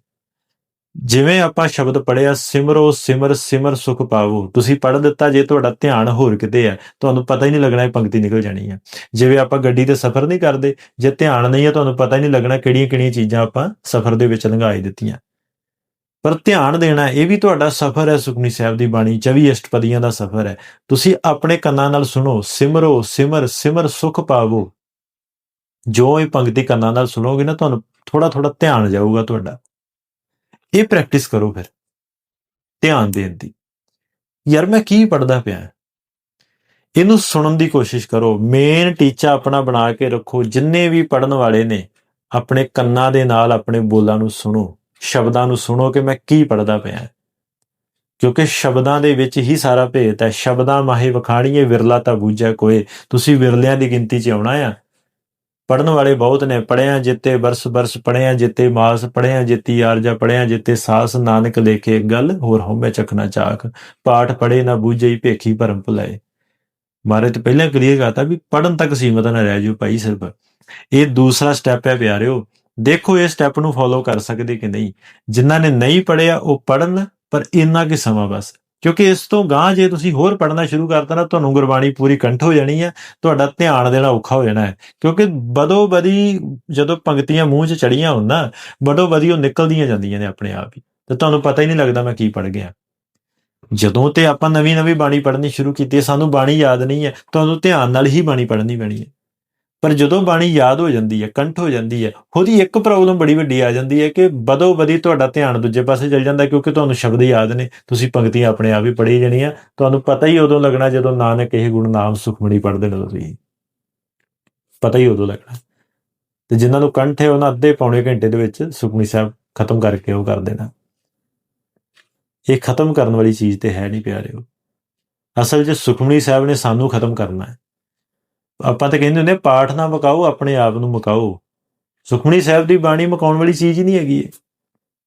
Speaker 1: ਜਿਵੇਂ ਆਪਾਂ ਸ਼ਬਦ ਪੜਿਆ ਸਿਮਰੋ ਸਿਮਰ ਸਿਮਰ ਸੁਖ ਪਾਵੋ। ਤੁਸੀਂ ਪੜ ਦਿੱਤਾ, ਜੇ ਤੁਹਾਡਾ ਧਿਆਨ ਹੋਰ ਕਿਤੇ ਹੈ, ਤੁਹਾਨੂੰ ਪਤਾ ਹੀ ਨਹੀਂ ਲੱਗਣਾ ਇਹ ਪੰਕਤੀ ਨਿਕਲ ਜਾਣੀ ਹੈ। ਜਿਵੇਂ ਆਪਾਂ ਗੱਡੀ ਤੇ ਸਫ਼ਰ ਨਹੀਂ ਕਰਦੇ, ਜੇ ਧਿਆਨ ਨਹੀਂ ਹੈ, ਤੁਹਾਨੂੰ ਪਤਾ ਹੀ ਨਹੀਂ ਲੱਗਣਾ ਕਿਹੜੀਆਂ-ਕਿਹੜੀਆਂ ਚੀਜ਼ਾਂ ਆਪਾਂ ਸਫ਼ਰ ਦੇ ਵਿੱਚ ਲੰਘਾਈ ਦਿੱਤੀਆਂ। ਪਰ ਧਿਆਨ ਦੇਣਾ, ਇਹ ਵੀ ਤੁਹਾਡਾ ਸਫ਼ਰ ਹੈ ਸੁਖਨੀ ਸਾਹਿਬ ਦੀ ਬਾਣੀ 24 ਅਸ਼ਟਪਦੀਆਂ ਦਾ ਸਫ਼ਰ ਹੈ। ਤੁਸੀਂ ਆਪਣੇ ਕੰਨਾਂ ਨਾਲ ਸੁਣੋ, ਸਿਮਰੋ ਸਿਮਰ ਸਿਮਰ ਸੁਖ ਪਾਵੋ। ਜੋ ਇਹ ਪੰਕਤੀ ਕੰਨਾਂ ਨਾਲ ਸੁਣੋਗੇ ਨਾ, ਤੁਹਾਨੂੰ ਥੋੜਾ ਥੋੜਾ ਧਿਆਨ ਜਾਊਗਾ ਤੁਹਾਡਾ। ਇਹ ਪ੍ਰੈਕਟਿਸ ਕਰੋ ਫਿਰ। ਧਿਆਨ ਦੇਣ ਦੀ। ਯਾਰ ਮੈਂ ਕੀ ਪੜਦਾ ਪਿਆ ਇਹਨੂੰ ਸੁਣਨ ਦੀ ਕੋਸ਼ਿਸ਼ ਕਰੋ। ਮੇਨ ਟੀਚਾ ਆਪਣਾ ਬਣਾ ਕੇ ਰੱਖੋ। ਜਿੰਨੇ ਵੀ ਪੜਨ ਵਾਲੇ ਨੇ, ਆਪਣੇ ਕੰਨਾਂ ਦੇ ਨਾਲ ਆਪਣੇ ਬੋਲਾਂ ਨੂੰ ਸੁਣੋ। ਸ਼ਬਦਾਂ ਨੂੰ ਸੁਣੋ ਕਿ ਮੈਂ ਕੀ ਪੜਦਾ ਪਿਆ ਕਿਉਂਕਿ ਸ਼ਬਦਾਂ ਦੇ ਵਿੱਚ ਹੀ ਸਾਰਾ ਭੇਤ ਹੈ। ਸ਼ਬਦਾਂ ਮਾਹੀ ਵਖਾਣੀਏ, ਵਿਰਲਾ ਤਾਂ ਬੂਝਾ ਕੋਏ। ਤੁਸੀਂ ਵਿਰਲਿਆਂ ਦੀ ਗਿਣਤੀ 'ਚ ਆਉਣਾ ਆ। ਪੜਨ ਵਾਲੇ ਬਹੁਤ ਨੇ ਪੜਿਆ ਜਿੱਤੇ ਬਰਸ ਬਰਸ ਪੜਿਆ ਜਿੱਤੇ ਮਾਸ ਪੜਿਆ ਜਿੱਤੀ ਆਰਜਾ ਪੜਿਆ ਜਿੱਤੇ ਸਾਸ, ਨਾਨਕ ਲੇਖੇ ਗੱਲ, ਹੋਰ ਹਉਮੈ ਚਖਣਾ ਚਾਖ ਪਾਠ ਪੜੇ ਨਾ ਬੂਝੇ ਭੇਖੀ ਭਰਮ ਭੁਲਾਏ। ਮਾਰੇ ਤੇ ਪਹਿਲਾਂ ਕਲੀਅਰ ਕਰਤਾ ਵੀ ਪੜਨ ਤੱਕ ਸੀਮਤ ਨਾ ਰਹਿ ਜੂ ਭਾਈ ਸਿਰਫ। ਇਹ ਦੂਸਰਾ ਸਟੈਪ ਹੈ ਪਿਆਰਿਓ, ਦੇਖੋ ਇਹ ਸਟੈਪ ਨੂੰ ਫੋਲੋ ਕਰ ਸਕਦੇ ਕਿ ਨਹੀਂ। ਜਿਨ੍ਹਾਂ ਨੇ ਨਹੀਂ ਪੜਿਆ ਉਹ ਪੜਨ ਪਰ ਇੰਨਾ ਕਿ ਸਮਾਂ ਬਸ। ਕਿਉਂਕਿ ਇਸ ਤੋਂ ਗਾਂ ਜੇ ਤੁਸੀਂ ਹੋਰ ਪੜਨਾ ਸ਼ੁਰੂ ਕਰਤਾ ਨਾ, ਤੁਹਾਨੂੰ ਗੁਰਬਾਣੀ ਪੂਰੀ ਕੰਠ ਹੋ ਜਾਣੀ ਹੈ, ਤੁਹਾਡਾ ਧਿਆਨ ਦੇਣਾ ਔਖਾ ਹੋ ਜਾਣਾ ਹੈ। ਕਿਉਂਕਿ ਬਦੋ ਬਦੀ ਜਦੋਂ ਪੰਕਤੀਆਂ ਮੂੰਹ 'ਚ ਚੜੀਆਂ ਹੁੰਦਾ ਬਦੋ ਬਦੀ ਉਹ ਨਿਕਲਦੀਆਂ ਜਾਂਦੀਆਂ ਨੇ ਆਪਣੇ ਆਪ ਹੀ। ਤੇ ਤੁਹਾਨੂੰ ਪਤਾ ਹੀ ਨਹੀਂ ਲੱਗਦਾ ਮੈਂ ਕੀ ਪੜ ਗਿਆ। ਜਦੋਂ ਤੇ ਆਪਾਂ ਨਵੀਂ ਨਵੀਂ ਬਾਣੀ ਪੜ੍ਹਨੀ ਸ਼ੁਰੂ ਕੀਤੀ ਸਾਨੂੰ ਬਾਣੀ ਯਾਦ ਨਹੀਂ ਹੈ, ਤੁਹਾਨੂੰ ਧਿਆਨ ਨਾਲ ਹੀ ਬਾਣੀ ਪੜ੍ਹਨੀ ਪੈਣੀ ਹੈ। ਪਰ ਜਦੋਂ ਬਾਣੀ ਯਾਦ ਹੋ ਜਾਂਦੀ ਹੈ, ਕੰਠ ਹੋ ਜਾਂਦੀ ਹੈ, ਉਹਦੀ ਇੱਕ ਪ੍ਰੋਬਲਮ ਬੜੀ ਵੱਡੀ ਆ ਜਾਂਦੀ ਹੈ ਕਿ ਬਦੋ ਬਦੀ ਤੁਹਾਡਾ ਧਿਆਨ ਦੂਜੇ ਪਾਸੇ ਚਲ ਜਾਂਦਾ ਕਿਉਂਕਿ ਤੁਹਾਨੂੰ ਸ਼ਬਦ ਯਾਦ ਨੇ, ਤੁਸੀਂ ਪੰਕਤੀਆਂ ਆਪਣੇ ਆਪ ਹੀ ਪੜ੍ਹੀ ਜਾਣੀਆਂ, ਤੁਹਾਨੂੰ ਪਤਾ ਹੀ ਉਦੋਂ ਲੱਗਣਾ ਜਦੋਂ ਨਾਨਕ ਇਹ ਗੁਣ ਨਾਮ ਸੁਖਮਣੀ ਪੜ੍ਹਦੇ ਨੇ ਤੁਸੀਂ। ਪਤਾ ਹੀ ਉਦੋਂ ਲੱਗਣਾ। ਤੇ ਜਿਨ੍ਹਾਂ ਨੂੰ ਕੰਠ ਹੈ, ਉਹਨਾਂ ਅੱਧੇ ਪੌਣੇ ਘੰਟੇ ਦੇ ਵਿੱਚ ਸੁਖਮਣੀ ਸਾਹਿਬ ਖਤਮ ਕਰਕੇ ਉਹ ਕਰ ਦੇਣਾ। ਇਹ ਖਤਮ ਕਰਨ ਵਾਲੀ ਚੀਜ਼ ਤੇ ਹੈ ਨਹੀਂ ਪਿਆਰਿਓ। ਅਸਲ 'ਚ ਸੁਖਮਣੀ ਸਾਹਿਬ ਨੇ ਸਾਨੂੰ ਖਤਮ ਕਰਨਾ ਹੈ। ਆਪਾਂ ਤਾਂ ਕਹਿੰਦੇ ਹੁੰਦੇ ਪਾਠ ਨਾ ਮਕਾਓ, ਆਪਣੇ ਆਪ ਨੂੰ ਮਕਾਓ। ਸੁਖਮਣੀ ਸਾਹਿਬ ਦੀ ਬਾਣੀ ਮਕਾਉਣ ਵਾਲੀ ਚੀਜ਼ ਨਹੀਂ ਹੈਗੀ ਇਹ।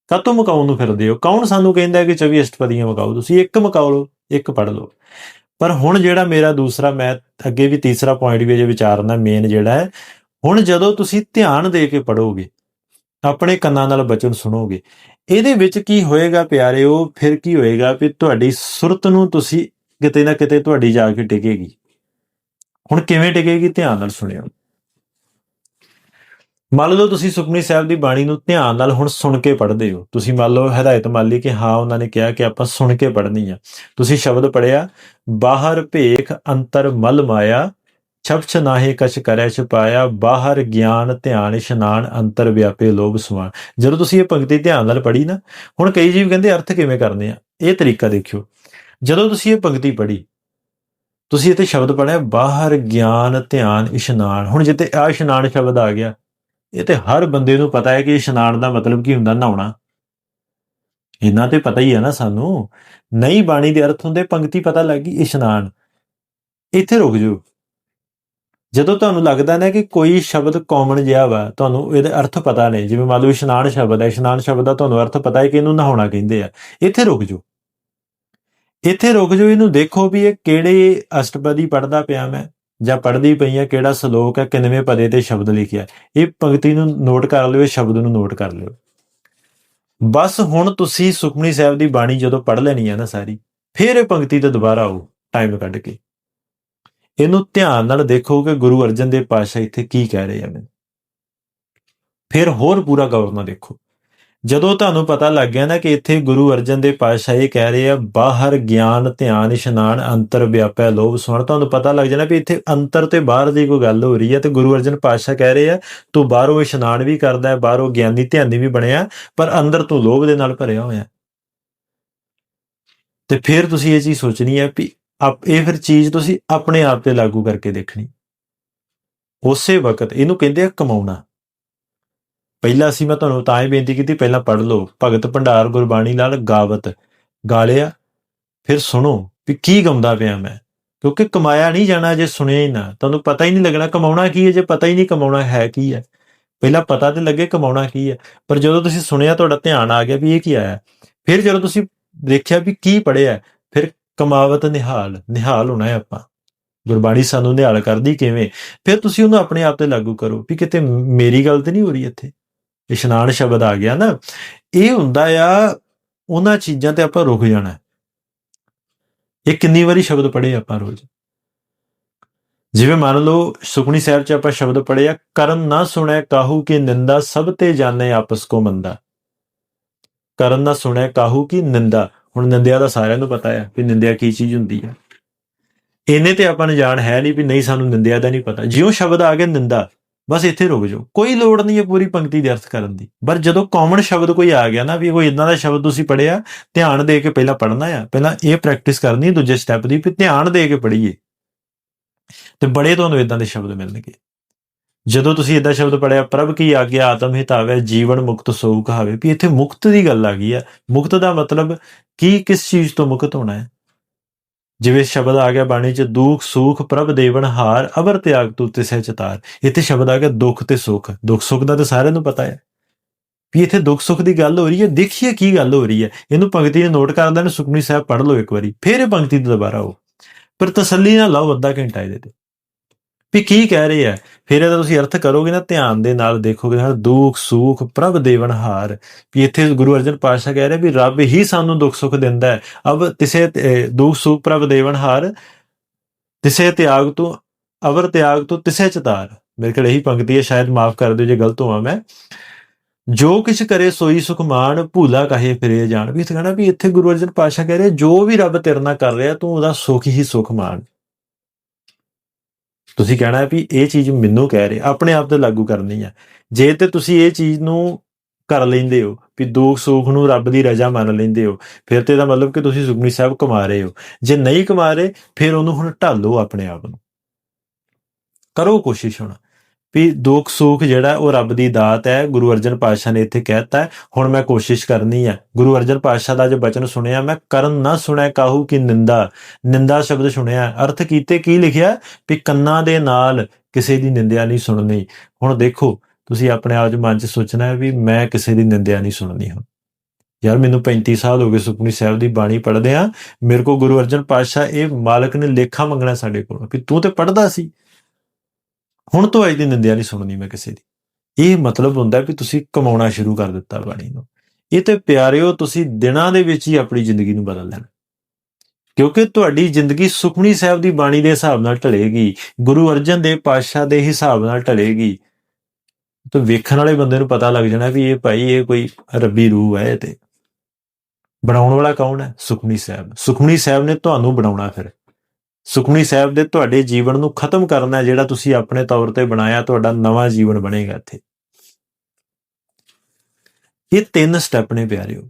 Speaker 1: ਕਾਤੋਂ ਮਕਾਉਣ ਨੂੰ ਫਿਰਦੇ ਹੋ? ਕੌਣ ਸਾਨੂੰ ਕਹਿੰਦਾ ਕਿ 24 ਅਸ਼ਟਪਦੀਆਂ ਮਕਾਓ? ਤੁਸੀਂ ਇੱਕ ਮਕਾਓ ਲਓ, ਇੱਕ ਪੜ ਲਓ। ਪਰ ਹੁਣ ਜਿਹੜਾ ਮੇਰਾ ਦੂਸਰਾ, ਮੈਂ ਅੱਗੇ ਵੀ ਤੀਸਰਾ ਪੁਆਇੰਟ ਵੀ ਅਜੇ ਵਿਚਾਰਨਾ ਮੇਨ ਜਿਹੜਾ ਹੈ, ਹੁਣ ਜਦੋਂ ਤੁਸੀਂ ਧਿਆਨ ਦੇ ਕੇ ਪੜੋਗੇ ਆਪਣੇ ਕੰਨਾਂ ਨਾਲ ਬਚਨ ਸੁਣੋਗੇ, ਇਹਦੇ ਵਿੱਚ ਕੀ ਹੋਏਗਾ ਪਿਆਰਿਓ? ਫਿਰ ਕੀ ਹੋਏਗਾ ਵੀ ਤੁਹਾਡੀ ਸੁਰਤ ਨੂੰ ਤੁਸੀਂ ਕਿਤੇ ਨਾ ਕਿਤੇ ਤੁਹਾਡੀ ਜਾ ਕੇ ਟਿਕੇਗੀ ਹੁਣ ਕਿਵੇਂ ਟਿਕੇਗੀ ਧਿਆਨ ਨਾਲ ਸੁਣਿਓ। ਮੰਨ ਲਓ ਤੁਸੀਂ ਸੁਖਮਨੀ ਸਾਹਿਬ ਦੀ ਬਾਣੀ ਨੂੰ ਧਿਆਨ ਨਾਲ ਹੁਣ ਸੁਣ ਕੇ ਪੜ੍ਹਦੇ ਹੋ। ਤੁਸੀਂ ਮੰਨ ਲਓ ਹਦਾਇਤ ਮੰਨ ਲਈ ਕਿ ਹਾਂ, ਉਹਨਾਂ ਨੇ ਕਿਹਾ ਕਿ ਆਪਾਂ ਸੁਣ ਕੇ ਪੜ੍ਹਨੀ ਆ। ਤੁਸੀਂ ਸ਼ਬਦ ਪੜਿਆ ਬਾਹਰ ਭੇਖ ਅੰਤਰ ਮਲ ਮਾਇਆ ਛਪਛ ਨਾਹੇ ਕਛ ਕਰੈ ਛਪਾਇਆ, ਬਾਹਰ ਗਿਆਨ, ਧਿਆਨ, ਇਸ਼ਨਾਨ, ਅੰਤਰ ਵਿਆਪੇ ਲੋਭ ਸੁਆਨ ਜਦੋਂ ਤੁਸੀਂ ਇਹ ਪੰਕਤੀ ਧਿਆਨ ਨਾਲ ਪੜ੍ਹੀ ਨਾ, ਹੁਣ ਕਈ ਜੀਵ ਕਹਿੰਦੇ ਅਰਥ ਕਿਵੇਂ ਕਰਨੇ ਆ? ਇਹ ਤਰੀਕਾ ਦੇਖਿਓ। ਜਦੋਂ ਤੁਸੀਂ ਇਹ ਪੰਕਤੀ ਪੜ੍ਹੀ ਤੁਸੀਂ ਇੱਥੇ ਸ਼ਬਦ ਪੜਿਆ ਬਾਹਰ ਗਿਆਨ, ਧਿਆਨ, ਇਸ਼ਨਾਨ। ਹੁਣ ਜਿੱਤੇ ਆ ਇਸ਼ਨਾਨ ਸ਼ਬਦ ਆ ਗਿਆ, ਇਹ ਤੇ ਹਰ ਬੰਦੇ ਨੂੰ ਪਤਾ ਹੈ ਕਿ ਇਸ਼ਨਾਨ ਦਾ ਮਤਲਬ ਕੀ ਹੁੰਦਾ, ਨਹਾਉਣਾ। ਇਹਨਾਂ ਤੇ ਪਤਾ ਹੀ ਹੈ ਨਾ ਸਾਨੂੰ। ਨਹੀਂ ਬਾਣੀ ਦੇ ਅਰਥ ਹੁੰਦੇ, ਪੰਕਤੀ ਪਤਾ ਲੱਗ ਗਈ, ਇਸ਼ਨਾਨ। ਇੱਥੇ ਰੁਕ ਜਾਓ। ਜਦੋਂ ਤੁਹਾਨੂੰ ਲੱਗਦਾ ਨਾ ਕਿ ਕੋਈ ਸ਼ਬਦ ਕਾਮਨ ਜਿਹਾ ਵਾ, ਤੁਹਾਨੂੰ ਇਹਦੇ ਅਰਥ ਪਤਾ ਨੇ। ਜਿਵੇਂ ਮੰਨ ਲਓ ਇਸ਼ਨਾਨ ਸ਼ਬਦ ਹੈ, ਇਸ਼ਨਾਨ ਸ਼ਬਦ ਦਾ ਤੁਹਾਨੂੰ ਅਰਥ ਪਤਾ ਹੈ ਕਿ ਇਹਨੂੰ ਨਹਾਉਣਾ ਕਹਿੰਦੇ ਆ। ਇੱਥੇ ਰੁਕ ਜਾਓ। ਇੱਥੇ ਰੁਕ ਜਾਓ, ਇਹਨੂੰ ਦੇਖੋ ਵੀ ਇਹ ਕਿਹੜੇ ਅਸ਼ਟਪਦੀ ਪੜਦਾ ਪਿਆ ਮੈਂ, ਜਾਂ ਪੜਦੀ ਪਈ ਆ, ਕਿਹੜਾ ਸ਼ਲੋਕ ਹੈ ਕਿੰਨਵੇਂ ਪਦੇ ਤੇ ਸ਼ਬਦ ਲਿਖਿਆ। ਇਹ ਪੰਕਤੀ ਨੂੰ ਨੋਟ ਕਰ ਲਿਓ, ਇਹ ਸ਼ਬਦ ਨੂੰ ਨੋਟ ਕਰ ਲਿਓ। ਬਸ ਹੁਣ ਤੁਸੀਂ ਸੁਖਮਨੀ ਸਾਹਿਬ ਦੀ ਬਾਣੀ ਜਦੋਂ ਪੜ ਲੈਣੀ ਹੈ ਨਾ ਸਾਰੀ, ਫਿਰ ਇਹ ਪੰਕਤੀ ਤੇ ਦੁਬਾਰਾ ਆਓ ਟਾਈਮ ਕੱਢ ਕੇ। ਇਹਨੂੰ ਧਿਆਨ ਨਾਲ ਦੇਖੋ ਕਿ ਗੁਰੂ ਅਰਜਨ ਦੇਵ ਪਾਤਸ਼ਾਹ ਇੱਥੇ ਕੀ ਕਹਿ ਰਹੇ ਆ ਮੈਨੂੰ। ਫਿਰ ਹੋਰ ਪੂਰਾ ਗੌਰ ਨਾਲ ਦੇਖੋ। ਜਦੋਂ ਤੁਹਾਨੂੰ ਪਤਾ ਲੱਗ ਗਿਆ ਨਾ ਕਿ ਇੱਥੇ ਗੁਰੂ ਅਰਜਨ ਦੇ ਪਾਤਸ਼ਾਹ ਇਹ ਕਹਿ ਰਹੇ ਆ, ਬਾਹਰ ਗਿਆਨ, ਧਿਆਨ, ਇਸ਼ਨਾਨ, ਅੰਤਰ ਵਿਆਪੈ ਲੋਭ ਸੁਣ ਤੁਹਾਨੂੰ ਪਤਾ ਲੱਗ ਜਾਣਾ ਵੀ ਇੱਥੇ ਅੰਤਰ ਤੇ ਬਾਹਰ ਦੀ ਕੋਈ ਗੱਲ ਹੋ ਰਹੀ ਹੈ ਤੇ ਗੁਰੂ ਅਰਜਨ ਪਾਤਸ਼ਾਹ ਕਹਿ ਰਹੇ ਆ, ਤੂੰ ਬਾਹਰੋਂ ਇਸ਼ਨਾਨ ਵੀ ਕਰਦਾ ਹੈ ਬਾਹਰੋਂ ਗਿਆਨੀ, ਧਿਆਨੀ ਵੀ ਬਣਿਆ, ਪਰ ਅੰਦਰ ਤੂੰ ਲੋਭ ਦੇ ਨਾਲ ਭਰਿਆ ਹੋਇਆ। ਤੇ ਫਿਰ ਤੁਸੀਂ ਇਹ ਚੀਜ਼ ਸੋਚਣੀ ਹੈ ਵੀ ਆਪ, ਇਹ ਫਿਰ ਚੀਜ਼ ਤੁਸੀਂ ਆਪਣੇ ਆਪ ਤੇ ਲਾਗੂ ਕਰਕੇ ਦੇਖਣੀ। ਉਸੇ ਵਕਤ ਇਹਨੂੰ ਕਹਿੰਦੇ ਆ ਕਮਾਉਣਾ। ਪਹਿਲਾਂ ਅਸੀਂ ਮੈਂ ਤੁਹਾਨੂੰ ਤਾਂ ਹੀ ਬੇਨਤੀ ਕੀਤੀ, ਪਹਿਲਾਂ ਪੜ੍ਹ ਲਓ। ਭਗਤ ਭੰਡਾਰ ਗੁਰਬਾਣੀ ਨਾਲ ਗਾਵਤ, ਗਾਲਿਆ। ਫਿਰ ਸੁਣੋ ਵੀ ਕੀ ਗਾਉਂਦਾ ਪਿਆ ਮੈਂ। ਕਿਉਂਕਿ ਕਮਾਇਆ ਨਹੀਂ ਜਾਣਾ ਜੇ ਸੁਣਿਆ ਹੀ ਨਾ। ਤੁਹਾਨੂੰ ਪਤਾ ਹੀ ਨਹੀਂ ਲੱਗਣਾ ਕਮਾਉਣਾ ਕੀ ਹੈ, ਜੇ ਪਤਾ ਹੀ ਨਹੀਂ ਕਮਾਉਣਾ ਹੈ ਕੀ ਹੈ। ਪਹਿਲਾਂ ਪਤਾ ਤੇ ਲੱਗੇ ਕਮਾਉਣਾ ਕੀ ਹੈ। ਪਰ ਜਦੋਂ ਤੁਸੀਂ ਸੁਣਿਆ ਤੁਹਾਡਾ ਧਿਆਨ ਆ ਗਿਆ ਵੀ ਇਹ ਕੀ ਆਇਆ। ਫਿਰ ਜਦੋਂ ਤੁਸੀਂ ਦੇਖਿਆ ਵੀ ਕੀ ਪੜਿਆ ਫਿਰ ਕਮਾਵਤ ਨਿਹਾਲ ਨਿਹਾਲ ਹੋਣਾ ਹੈ ਆਪਾਂ। ਗੁਰਬਾਣੀ ਸਾਨੂੰ ਨਿਹਾਲ ਕਰਦੀ ਕਿਵੇਂ? ਫਿਰ ਤੁਸੀਂ ਉਹਨੂੰ ਆਪਣੇ ਆਪ ਤੇ ਲਾਗੂ ਕਰੋ ਵੀ ਕਿਤੇ ਮੇਰੀ ਗੱਲ ਤੇ ਨਹੀਂ ਹੋ ਰਹੀ ਇੱਥੇ। ਇਸ਼ਨਾਨ ਸ਼ਬਦ ਆ ਗਿਆ ਨਾ, ਇਹ ਹੁੰਦਾ ਆ, ਉਹਨਾਂ ਚੀਜ਼ਾਂ ਤੇ ਆਪਾਂ ਰੁਕ ਜਾਣਾ। ਇਹ ਕਿੰਨੀ ਵਾਰੀ ਸ਼ਬਦ ਪੜ੍ਹੇ ਆਪਾਂ ਰੋਜ਼। ਜਿਵੇਂ ਮੰਨ ਲਓ ਸੁਖਣੀ ਸਾਹਿਬ ਚ ਆਪਾਂ ਸ਼ਬਦ ਪੜ੍ਹਿਆ ਕਰਨ ਨਾ ਸੁਣੈ ਕਾਹੂ ਕੀ ਨਿੰਦਾ, ਸਭ ਤੇ ਜਾਣੇ ਆਪਸ ਕੋ ਮੰਦਾ। ਕਰਨ ਨਾ ਸੁਣੈ ਕਾਹੂ ਕੀ ਨਿੰਦਾ? ਹੁਣ ਨਿੰਦਿਆ ਦਾ ਸਾਰਿਆਂ ਨੂੰ ਪਤਾ ਹੈ ਵੀ ਨਿੰਦਿਆ ਕੀ ਚੀਜ਼ ਹੁੰਦੀ ਹੈ ਇਹਨੇ ਤੇ ਆਪਾਂ ਨੂੰ ਜਾਣ ਹੈ ਨਹੀਂ ਵੀ ਨਹੀਂ ਸਾਨੂੰ ਨਿੰਦਿਆ ਦਾ ਨਹੀਂ ਪਤਾ। ਜਿਉਂ ਸ਼ਬਦ ਆ ਗਿਆ ਨਿੰਦਾ ਬਸ ਇੱਥੇ ਰੁਕ ਜਾਓ। ਕੋਈ ਲੋੜ ਨਹੀਂ ਹੈ ਪੂਰੀ ਪੰਕਤੀ ਦੇ ਅਰਥ ਕਰਨ ਦੀ। ਪਰ ਜਦੋਂ ਕਾਮਨ ਸ਼ਬਦ ਕੋਈ ਆ ਗਿਆ ਨਾ ਵੀ ਕੋਈ ਇਦਾਂ ਦਾ ਸ਼ਬਦ ਤੁਸੀਂ ਪੜਿਆ ਧਿਆਨ ਦੇ ਕੇ ਪਹਿਲਾਂ ਪੜਨਾ ਆ, ਪਹਿਲਾਂ ਇਹ ਪ੍ਰੈਕਟਿਸ ਕਰਨੀ, ਦੂਜੇ ਸਟੈਪ ਦੀ ਵੀ ਧਿਆਨ ਦੇ ਕੇ ਪੜ੍ਹੀਏ। ਤੇ ਬੜੇ ਤੁਹਾਨੂੰ ਇਦਾਂ ਦੇ ਸ਼ਬਦ ਮਿਲਣਗੇ। ਜਦੋਂ ਤੁਸੀਂ ਇਦਾਂ ਸ਼ਬਦ ਪੜਿਆ ਪ੍ਰਭ ਕੀ ਆਗਿਆ, ਆਤਮ ਹਿਤਾਵੇ, ਜੀਵਨ ਮੁਕਤ ਸੋਉ ਕਹਾਵੇ, ਵੀ ਇੱਥੇ ਮੁਕਤ ਦੀ ਗੱਲ ਆ ਗਈ ਆ। ਮੁਕਤ ਦਾ ਮਤਲਬ ਕੀ, ਕਿਸ ਚੀਜ਼ ਤੋਂ ਮੁਕਤ ਹੋਣਾ ਹੈ? ਜਿਵੇਂ ਸ਼ਬਦ ਆ ਗਿਆ ਬਾਣੀ ਚ, ਦੁੱਖ, ਸੁਖ, ਪ੍ਰਭ, ਦੇਵਨ, ਹਾਰ, ਅਵਰ ਤਿਆਗ ਤੂ ਤਿਸੈ ਚਤਾਰ। ਇੱਥੇ ਸ਼ਬਦ ਆ ਗਿਆ ਦੁੱਖ ਤੇ ਸੁਖ। ਦੁੱਖ, ਸੁਖ ਦਾ ਤਾਂ ਸਾਰਿਆਂ ਨੂੰ ਪਤਾ ਹੈ। ਵੀ ਇੱਥੇ ਦੁੱਖ, ਸੁਖ ਦੀ ਗੱਲ ਹੋ ਰਹੀ ਹੈ। ਦੇਖੀਏ ਕੀ ਗੱਲ ਹੋ ਰਹੀ ਹੈ। ਇਹਨੂੰ ਪੰਕਤੀ ਨੂੰ ਨੋਟ ਕਰ ਲੈਣ ਸੁਖਮਨੀ ਸਾਹਿਬ ਪੜ੍ਹ ਲਓ ਇੱਕ ਵਾਰੀ। ਫਿਰ ਇਹ ਪੰਕਤੀ ਤੇ ਦੁਬਾਰਾ ਆਓ। ਪਰ ਤਸੱਲੀ ਨਾਲ ਲਾਓ, ਅੱਧਾ ਘੰਟਾ ਇਹਦੇ ਤੇ। ਵੀ ਕੀ ਕਹਿ ਰਹੇ ਆ? ਫਿਰ ਇਹਦਾ ਤੁਸੀਂ ਅਰਥ ਕਰੋਗੇ ਨਾ, ਧਿਆਨ ਦੇ ਨਾਲ ਦੇਖੋਗੇ ਹਾਂ ਦੁੱਖ, ਸੁਖ, ਪ੍ਰਭ ਦੇਵਨ ਹਾਰ। ਵੀ ਇੱਥੇ ਗੁਰੂ ਅਰਜਨ ਪਾਤਸ਼ਾਹ ਕਹਿ ਰਹੇ ਵੀ ਰੱਬ ਹੀ ਸਾਨੂੰ ਦੁੱਖ, ਸੁਖ ਦਿੰਦਾ ਹੈ। ਅਬ ਤਿਸੇ ਦੁੱਖ, ਸੁਖ, ਪ੍ਰਭ ਦੇਵਨ ਹਾਰ ਤਿਸੇ ਤਿਆਗ ਤੋਂ, ਅਵਰ ਤਿਆਗ ਤੋਂ ਤਿਸੇ ਚਤਾਰ ਮੇਰੇ ਕੋਲ ਇਹੀ ਪੰਕਤੀ ਹੈ, ਸ਼ਾਇਦ ਮਾਫ ਕਰ ਦਿਓ ਜੇ ਗਲਤ ਹੋਵਾਂ ਮੈਂ। ਜੋ ਕਿਛ ਕਰੇ ਸੋਈ ਸੁਖ ਮਾਨ ਭੂਲਾ ਕਹੇ ਫਿਰੇ ਜਾਣ। ਵੀ ਇੱਥੇ ਕਹਿਣਾ ਵੀ ਇੱਥੇ ਗੁਰੂ ਅਰਜਨ ਪਾਤਸ਼ਾਹ ਕਹਿ ਰਹੇ, ਜੋ ਵੀ ਰੱਬ ਤੇਰੇ ਨਾਲ ਕਰ ਰਿਹਾ, ਤੂੰ ਉਹਦਾ ਸੁਖ ਹੀ ਸੁਖ ਮਾਨ ਤੁਸੀਂ ਕਹਿਣਾ ਹੈ ਵੀ ਇਹ ਚੀਜ਼ ਮੈਨੂੰ ਕਹਿ ਰਹੇ, ਆਪਣੇ ਆਪ ਤੇ ਲਾਗੂ ਕਰਨੀ ਹੈ ਜੇ ਤੇ ਤੁਸੀਂ ਇਹ ਚੀਜ਼ ਨੂੰ ਕਰ ਲੈਂਦੇ ਹੋ, ਵੀ ਦੁੱਖ ਸੁੱਖ ਨੂੰ ਰੱਬ ਦੀ ਰਜ਼ਾ ਮੰਨ ਲੈਂਦੇ ਹੋ, ਫਿਰ ਤੇ ਇਹਦਾ ਮਤਲਬ ਕਿ ਤੁਸੀਂ ਸੁਖਮਨੀ ਸਾਹਿਬ ਕਮਾ ਰਹੇ ਹੋ। ਜੇ ਨਹੀਂ ਕਮਾ ਰਹੇ, ਫਿਰ ਉਹਨੂੰ ਹੁਣ ਢਾਲੋ ਆਪਣੇ ਆਪ ਨੂੰ। ਕਰੋ ਕੋਸ਼ਿਸ਼ ਹੁਣ। ਵੀ ਦੁੱਖ ਸੁੱਖ ਜਿਹੜਾ ਉਹ ਰੱਬ ਦੀ ਦਾਤ ਹੈ, ਗੁਰੂ ਅਰਜਨ ਪਾਤਸ਼ਾਹ ਨੇ ਇੱਥੇ ਕਹਿਤਾ ਹੈ, ਹੁਣ ਮੈਂ ਕੋਸ਼ਿਸ਼ ਕਰਨੀ ਹੈ। ਗੁਰੂ ਅਰਜਨ ਪਾਤਸ਼ਾਹ ਦਾ ਜੋ ਬਚਨ ਸੁਣਿਆ, ਮੈਂ ਕਰਨ ਨਾ ਸੁਣੈ ਕਾਹੂ ਕੀ ਨਿੰਦਾ। ਨਿੰਦਾ ਸ਼ਬਦ ਸੁਣਿਆ, ਅਰਥ ਕੀਤੇ ਕੀ ਲਿਖਿਆ? ਵੀ ਕੰਨਾਂ ਦੇ ਨਾਲ ਕਿਸੇ ਦੀ ਨਿੰਦਿਆ ਨਹੀਂ ਸੁਣਨੀ। ਹੁਣ ਦੇਖੋ, ਤੁਸੀਂ ਆਪਣੇ ਆਪ 'ਚ ਮਨ 'ਚ ਸੋਚਣਾ ਹੈ ਵੀ ਮੈਂ ਕਿਸੇ ਦੀ ਨਿੰਦਿਆ ਨਹੀਂ ਸੁਣਨੀ ਹੁਣ। ਯਾਰ ਮੈਨੂੰ 35 ਸਾਲ ਹੋ ਗਏ ਸੁਖਮਨੀ ਸਾਹਿਬ ਦੀ ਬਾਣੀ ਪੜ੍ਹਦੇ ਆ। ਮੇਰੇ ਕੋ ਗੁਰੂ ਅਰਜਨ ਪਾਤਸ਼ਾਹ ਇਹ ਮਾਲਕ ਨੇ ਲੇਖਾ ਮੰਗਣਾ ਸਾਡੇ ਕੋਲ। ਵੀ ਤੂੰ ਤੇ ਪੜ੍ਹਦਾ ਸੀ। ਹੁਣ ਤੋਂ ਅੱਜ ਦੀ ਨਿੰਦਿਆ ਨਹੀਂ ਸੁਣਨੀ ਮੈਂ ਕਿਸੇ ਦੀ। ਇਹ ਮਤਲਬ ਹੁੰਦਾ ਵੀ ਤੁਸੀਂ ਕਮਾਉਣਾ ਸ਼ੁਰੂ ਕਰ ਦਿੱਤਾ ਬਾਣੀ ਨੂੰ। ਇਹ ਤੇ ਪਿਆਰਿਓ, ਤੁਸੀਂ ਦਿਨਾਂ ਦੇ ਵਿੱਚ ਹੀ ਆਪਣੀ ਜ਼ਿੰਦਗੀ ਨੂੰ ਬਦਲ ਲੈਣਾ। ਕਿਉਂਕਿ ਤੁਹਾਡੀ ਜ਼ਿੰਦਗੀ ਸੁਖਮਨੀ ਸਾਹਿਬ ਦੀ ਬਾਣੀ ਦੇ ਹਿਸਾਬ ਨਾਲ ਢਲੇਗੀ, ਗੁਰੂ ਅਰਜਨ ਦੇਵ ਪਾਤਸ਼ਾਹ ਦੇ ਹਿਸਾਬ ਨਾਲ ਢਲੇਗੀ। ਤਾਂ ਵੇਖਣ ਵਾਲੇ ਬੰਦੇ ਨੂੰ ਪਤਾ ਲੱਗ ਜਾਣਾ ਵੀ ਇਹ ਭਾਈ, ਇਹ ਕੋਈ ਰੱਬੀ ਰੂਹ ਹੈ ਇਹ ਤੇ। ਬਣਾਉਣ ਵਾਲਾ ਕੌਣ ਹੈ? ਸੁਖਮਨੀ ਸਾਹਿਬ। ਸੁਖਮਨੀ ਸਾਹਿਬ ਨੇ ਤੁਹਾਨੂੰ ਬਣਾਉਣਾ ਫਿਰ। ਸੁਖਮਨੀ ਸਾਹਿਬ ਦੇ ਤੁਹਾਡੇ ਜੀਵਨ ਨੂੰ ਖਤਮ ਕਰਨਾ ਜਿਹੜਾ ਤੁਸੀਂ ਆਪਣੇ ਤੌਰ ਤੇ ਬਣਾਇਆ, ਤੁਹਾਡਾ ਨਵਾਂ ਜੀਵਨ ਬਣੇਗਾ ਇੱਥੇ। ਇਹ ਤਿੰਨ ਸਟੈਪ ਨੇ ਪਿਆਰਿਓ।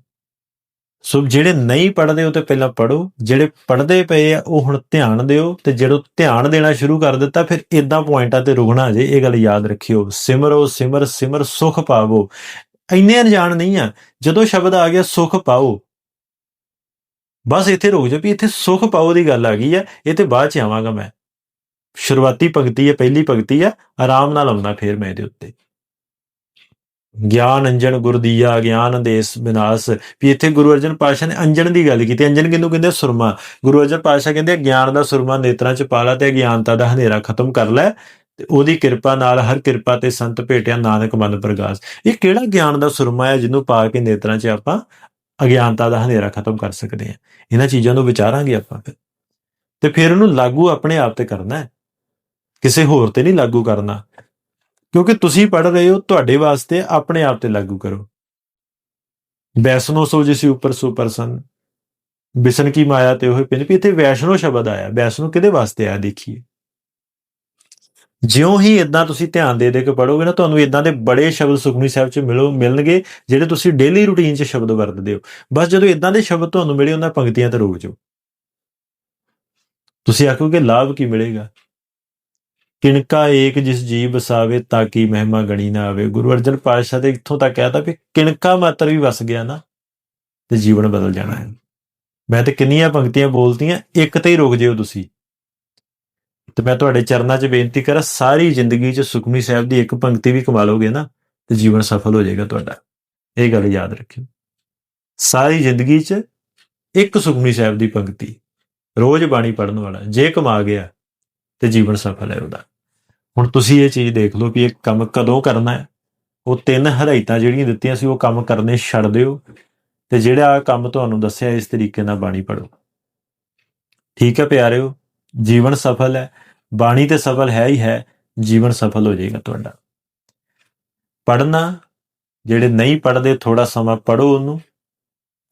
Speaker 1: ਸੋ ਜਿਹੜੇ ਨਹੀਂ ਪੜ੍ਹਦੇ, ਉਹ ਤੇ ਪਹਿਲਾਂ ਪੜੋ ਜਿਹੜੇ ਪੜ੍ਹਦੇ ਪਏ ਆ, ਉਹ ਹੁਣ ਧਿਆਨ ਦਿਓ ਤੇ ਜਦੋਂ ਧਿਆਨ ਦੇਣਾ ਸ਼ੁਰੂ ਕਰ ਦਿੱਤਾ, ਫਿਰ ਇਦਾਂ ਪੁਆਇੰਟਾਂ ਤੇ ਰੁਕਣਾ ਜੇ, ਇਹ ਗੱਲ ਯਾਦ ਰੱਖਿਓ। ਸਿਮਰੋ, ਸਿਮਰ ਸਿਮਰ, ਸੁਖ ਪਾਵੋ। ਇੰਨੇ ਅਣਜਾਣ ਨਹੀਂ ਆ। ਜਦੋਂ ਸ਼ਬਦ ਆ ਗਿਆ, ਸੁਖ ਪਾਓ। ਬਸ ਇੱਥੇ ਰੁਕ ਜਾ ਵੀ ਇੱਥੇ ਸੁਖ ਪਾਓ ਦੀ ਗੱਲ ਆ ਗਈ ਆ, ਇਹ ਤੇ ਬਾਅਦ ਚ ਆਵਾਂਗਾ ਮੈਂ। ਸ਼ੁਰੂਆਤੀ ਪੰਕਤੀ ਹੈ ਪਹਿਲੀ ਪੰਕਤੀ ਹੈ ਆਰਾਮ ਨਾਲ ਆਉਣਾ ਫੇਰ ਮੈਂ ਇਹਦੇ ਉੱਤੇ। ਗਿਆਨ ਅੰਜਨ ਗੁਰ ਦੀਆ, ਗਿਆਨ ਦੇਸ ਵਿਨਾਸ਼ ਵੀ ਇੱਥੇ ਗੁਰੂ ਅਰਜਨ ਪਾਸ਼ਾ ਨੇ ਅੰਜਨ ਦੀ ਗੱਲ ਕੀਤੀ। ਅੰਜਨ ਕਿਹਨੂੰ ਕਹਿੰਦੇ ਸੁਰਮਾ। ਗੁਰੂ ਅਰਜਨ ਪਾਸ਼ਾ ਕਹਿੰਦੇ ਗਿਆਨ ਦਾ ਸੁਰਮਾ ਨੇਤਰਾਂ ਚ ਪਾ ਲਾ ਤੇ ਗਿਆਨਤਾ ਦਾ ਹਨੇਰਾ ਖਤਮ ਕਰ ਲੈ ਤੇ ਉਹਦੀ ਕਿਰਪਾ ਨਾਲ ਹਰ ਕਿਰਪਾ ਤੇ ਸੰਤ ਭੇਟਿਆ ਨਾਨਕ ਮਨ ਪ੍ਰਗਾਸ। ਇਹ ਕਿਹੜਾ ਗਿਆਨ ਦਾ ਸੁਰਮਾ ਹੈ ਜਿਹਨੂੰ ਪਾ ਕੇ ਨੇਤਰਾਂ 'ਚ ਆਪਾਂ ਅਗਿਆਨਤਾ ਦਾ ਹਨੇਰਾ ਖਤਮ ਕਰ ਸਕਦੇ ਹਾਂ। ਇਹਨਾਂ ਚੀਜ਼ਾਂ ਨੂੰ ਵਿਚਾਰਾਂਗੇ ਆਪਾਂ ਫਿਰ। ਤੇ ਫਿਰ ਉਹਨੂੰ ਲਾਗੂ ਆਪਣੇ ਆਪ ਤੇ ਕਰਨਾ ਹੈ। ਕਿਸੇ ਹੋਰ ਤੇ ਨਹੀਂ ਲਾਗੂ ਕਰਨਾ। ਕਿਉਂਕਿ ਤੁਸੀਂ ਪੜ ਰਹੇ ਹੋ, ਤੁਹਾਡੇ ਵਾਸਤੇ ਆਪਣੇ ਆਪ ਤੇ ਲਾਗੂ ਕਰੋ। ਵੈਸਨੋ ਸੋ ਜਿਸੀ ਉੱਪਰ ਸੋ ਪਰਸਨ। ਬਿਸਨ ਕੀ ਮਾਇਆ ਤੇ ਉਹ ਪਿੰਨ ਵੀ ਇੱਥੇ ਵੈਸ਼ਨੋ ਸ਼ਬਦ ਆਇਆ। ਵੈਸ਼ਨੋ ਕਿਹਦੇ ਵਾਸਤੇ ਆਇਆ ਦੇਖੀਏ। ਜਿਉਂ ਹੀ ਇਦਾਂ ਤੁਸੀਂ ਧਿਆਨ ਦੇ ਦੇ ਕੇ ਪੜੋਗੇ ਨਾ, ਤੁਹਾਨੂੰ ਇਦਾਂ ਦੇ ਬੜੇ ਸ਼ਬਦ ਸੁਖਮਨੀ ਸਾਹਿਬ 'ਚ ਮਿਲੋ, ਮਿਲਣਗੇ, ਜਿਹੜੇ ਤੁਸੀਂ ਡੇਲੀ ਰੂਟੀਨ 'ਚ ਸ਼ਬਦ ਵਰਤਦੇ ਹੋ। ਬਸ ਜਦੋਂ ਇਦਾਂ ਦੇ ਸ਼ਬਦ ਤੁਹਾਨੂੰ ਮਿਲੇ, ਉਹਨਾਂ ਪੰਕਤੀਆਂ ਤੇ ਰੁਕ ਜਾਓ। ਤੁਸੀਂ ਆਖੋਗੇ, ਲਾਭ ਕੀ ਮਿਲੇਗਾ? ਕਿਣਕਾ ਏਕ ਜਿਸ ਜੀ ਵਸਾਵੇ ਤਾਂ ਕੀ ਮਹਿਮਾ ਗਣੀ ਨਾ ਆਵੇ। ਗੁਰੂ ਅਰਜਨ ਪਾਤਸ਼ਾਹ ਦੇ ਇੱਥੋਂ ਤੱਕ ਕਹਿਤਾ ਵੀ ਕਿਣਕਾ ਮਾਤਰ ਵੀ ਵਸ ਗਿਆ ਨਾ, ਤੇ ਜੀਵਨ ਬਦਲ ਜਾਣਾ ਹੈ। ਮੈਂ ਤੇ ਕਿੰਨੀਆਂ ਪੰਕਤੀਆਂ ਬੋਲਤੀਆਂ, ਇੱਕ ਤੇ ਹੀ ਰੁਕ ਜਿਓ ਤੁਸੀਂ। ਤੇ ਮੈਂ ਤੁਹਾਡੇ ਚਰਨਾਂ 'ਚ ਬੇਨਤੀ ਕਰਾਂ, ਸਾਰੀ ਜ਼ਿੰਦਗੀ 'ਚ ਸੁਖਮਨੀ ਸਾਹਿਬ ਦੀ ਇੱਕ ਪੰਕਤੀ ਵੀ ਕਮਾ ਲਓਗੇ ਨਾ, ਤੇ ਜੀਵਨ ਸਫਲ ਹੋ ਜਾਏਗਾ ਤੁਹਾਡਾ। ਇਹ ਗੱਲ ਯਾਦ ਰੱਖਿਓ। ਸਾਰੀ ਜ਼ਿੰਦਗੀ 'ਚ ਇੱਕ ਸੁਖਮਨੀ ਸਾਹਿਬ ਦੀ ਪੰਕਤੀ, ਰੋਜ਼ ਬਾਣੀ ਪੜਨ ਵਾਲਾ, ਜੇ ਕਮਾ ਗਿਆ, ਤੇ ਜੀਵਨ ਸਫਲ ਹੈ ਉਹਦਾ। ਹੁਣ ਤੁਸੀਂ ਇਹ ਚੀਜ਼ ਦੇਖ ਲਓ ਵੀ ਇਹ ਕੰਮ ਕਦੋਂ ਕਰਨਾ ਹੈ। ਉਹ ਤਿੰਨ ਹਦਾਇਤਾਂ ਜਿਹੜੀਆਂ ਦਿੱਤੀਆਂ ਸੀ, ਉਹ ਕੰਮ ਕਰਨੇ ਛੱਡ ਦਿਓ, ਤੇ ਜਿਹੜਾ ਕੰਮ ਤੁਹਾਨੂੰ ਦੱਸਿਆ, ਇਸ ਤਰੀਕੇ ਨਾਲ ਬਾਣੀ ਪੜੋ ਠੀਕ ਹੈ ਪਿਆਰਿਓ ਜੀਵਨ ਸਫਲ ਹੈ, ਬਾਣੀ ਤੇ ਸਫਲ ਹੈ ਹੀ ਹੈ, ਜੀਵਨ ਸਫਲ ਹੋ ਜਾਏਗਾ ਤੁਹਾਡਾ। ਪੜਨਾ ਜਿਹੜੇ ਨਹੀਂ ਪੜਦੇ ਥੋੜਾ ਸਮਾਂ ਪੜੋ ਉਹਨੂੰ,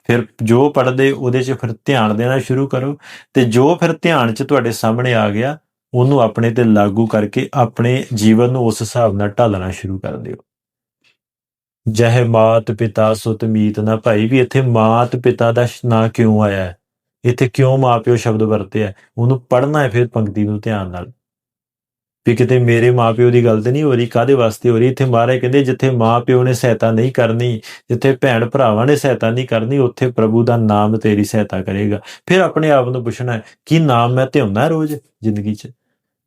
Speaker 1: ਫਿਰ ਜੋ ਪੜਦੇ ਉਹਦੇ 'ਚ ਫਿਰ ਧਿਆਨ ਦੇਣਾ ਸ਼ੁਰੂ ਕਰੋ ਤੇ ਜੋ ਫਿਰ ਧਿਆਨ 'ਚ ਤੁਹਾਡੇ ਸਾਹਮਣੇ ਆ ਗਿਆ, ਉਹਨੂੰ ਆਪਣੇ ਤੇ ਲਾਗੂ ਕਰਕੇ ਆਪਣੇ ਜੀਵਨ ਨੂੰ ਉਸ ਹਿਸਾਬ ਨਾਲ ਢਾਲਣਾ ਸ਼ੁਰੂ ਕਰ ਦਿਓ। ਜਹ ਮਾਤ ਪਿਤਾ ਸੁਤ ਮੀਤ ਨਾ ਭਾਈ ਵੀ ਇੱਥੇ ਮਾਤ ਪਿਤਾ ਦਾ ਨਾਂ ਕਿਉਂ ਆਇਆ ਹੈ? ਇੱਥੇ ਕਿਉਂ ਮਾਪਿਓ ਸ਼ਬਦ ਵਰਤੇ ਹੈ ਉਹਨੂੰ ਪੜ੍ਹਨਾ ਹੈ ਫਿਰ ਪੰਕਤੀ ਨੂੰ ਧਿਆਨ ਨਾਲ। ਵੀ ਕਿਤੇ ਮੇਰੇ ਮਾਪਿਓ ਦੀ ਗੱਲ ਤੇ ਨਹੀਂ ਹੋ ਰਹੀ ਕਾਦੇ ਵਾਸਤੇ ਹੋ ਰਹੀ? ਇੱਥੇ ਮਹਾਰਾਜ ਕਹਿੰਦੇ, ਜਿੱਥੇ ਮਾਪਿਓ ਨੇ ਸਹਾਇਤਾ ਨਹੀਂ ਕਰਨੀ, ਜਿੱਥੇ ਭੈਣ ਭਰਾਵਾਂ ਨੇ ਸਹਾਇਤਾ ਨਹੀਂ ਕਰਨੀ, ਉੱਥੇ ਪ੍ਰਭੂ ਦਾ ਨਾਮ ਤੇਰੀ ਸਹਾਇਤਾ ਕਰੇਗਾ। ਫਿਰ ਆਪਣੇ ਆਪ ਨੂੰ ਪੁੱਛਣਾ ਕੀ ਨਾਮ ਮੈਂ ਧਿਆਉਣਾ ਰੋਜ਼ ਜ਼ਿੰਦਗੀ 'ਚ?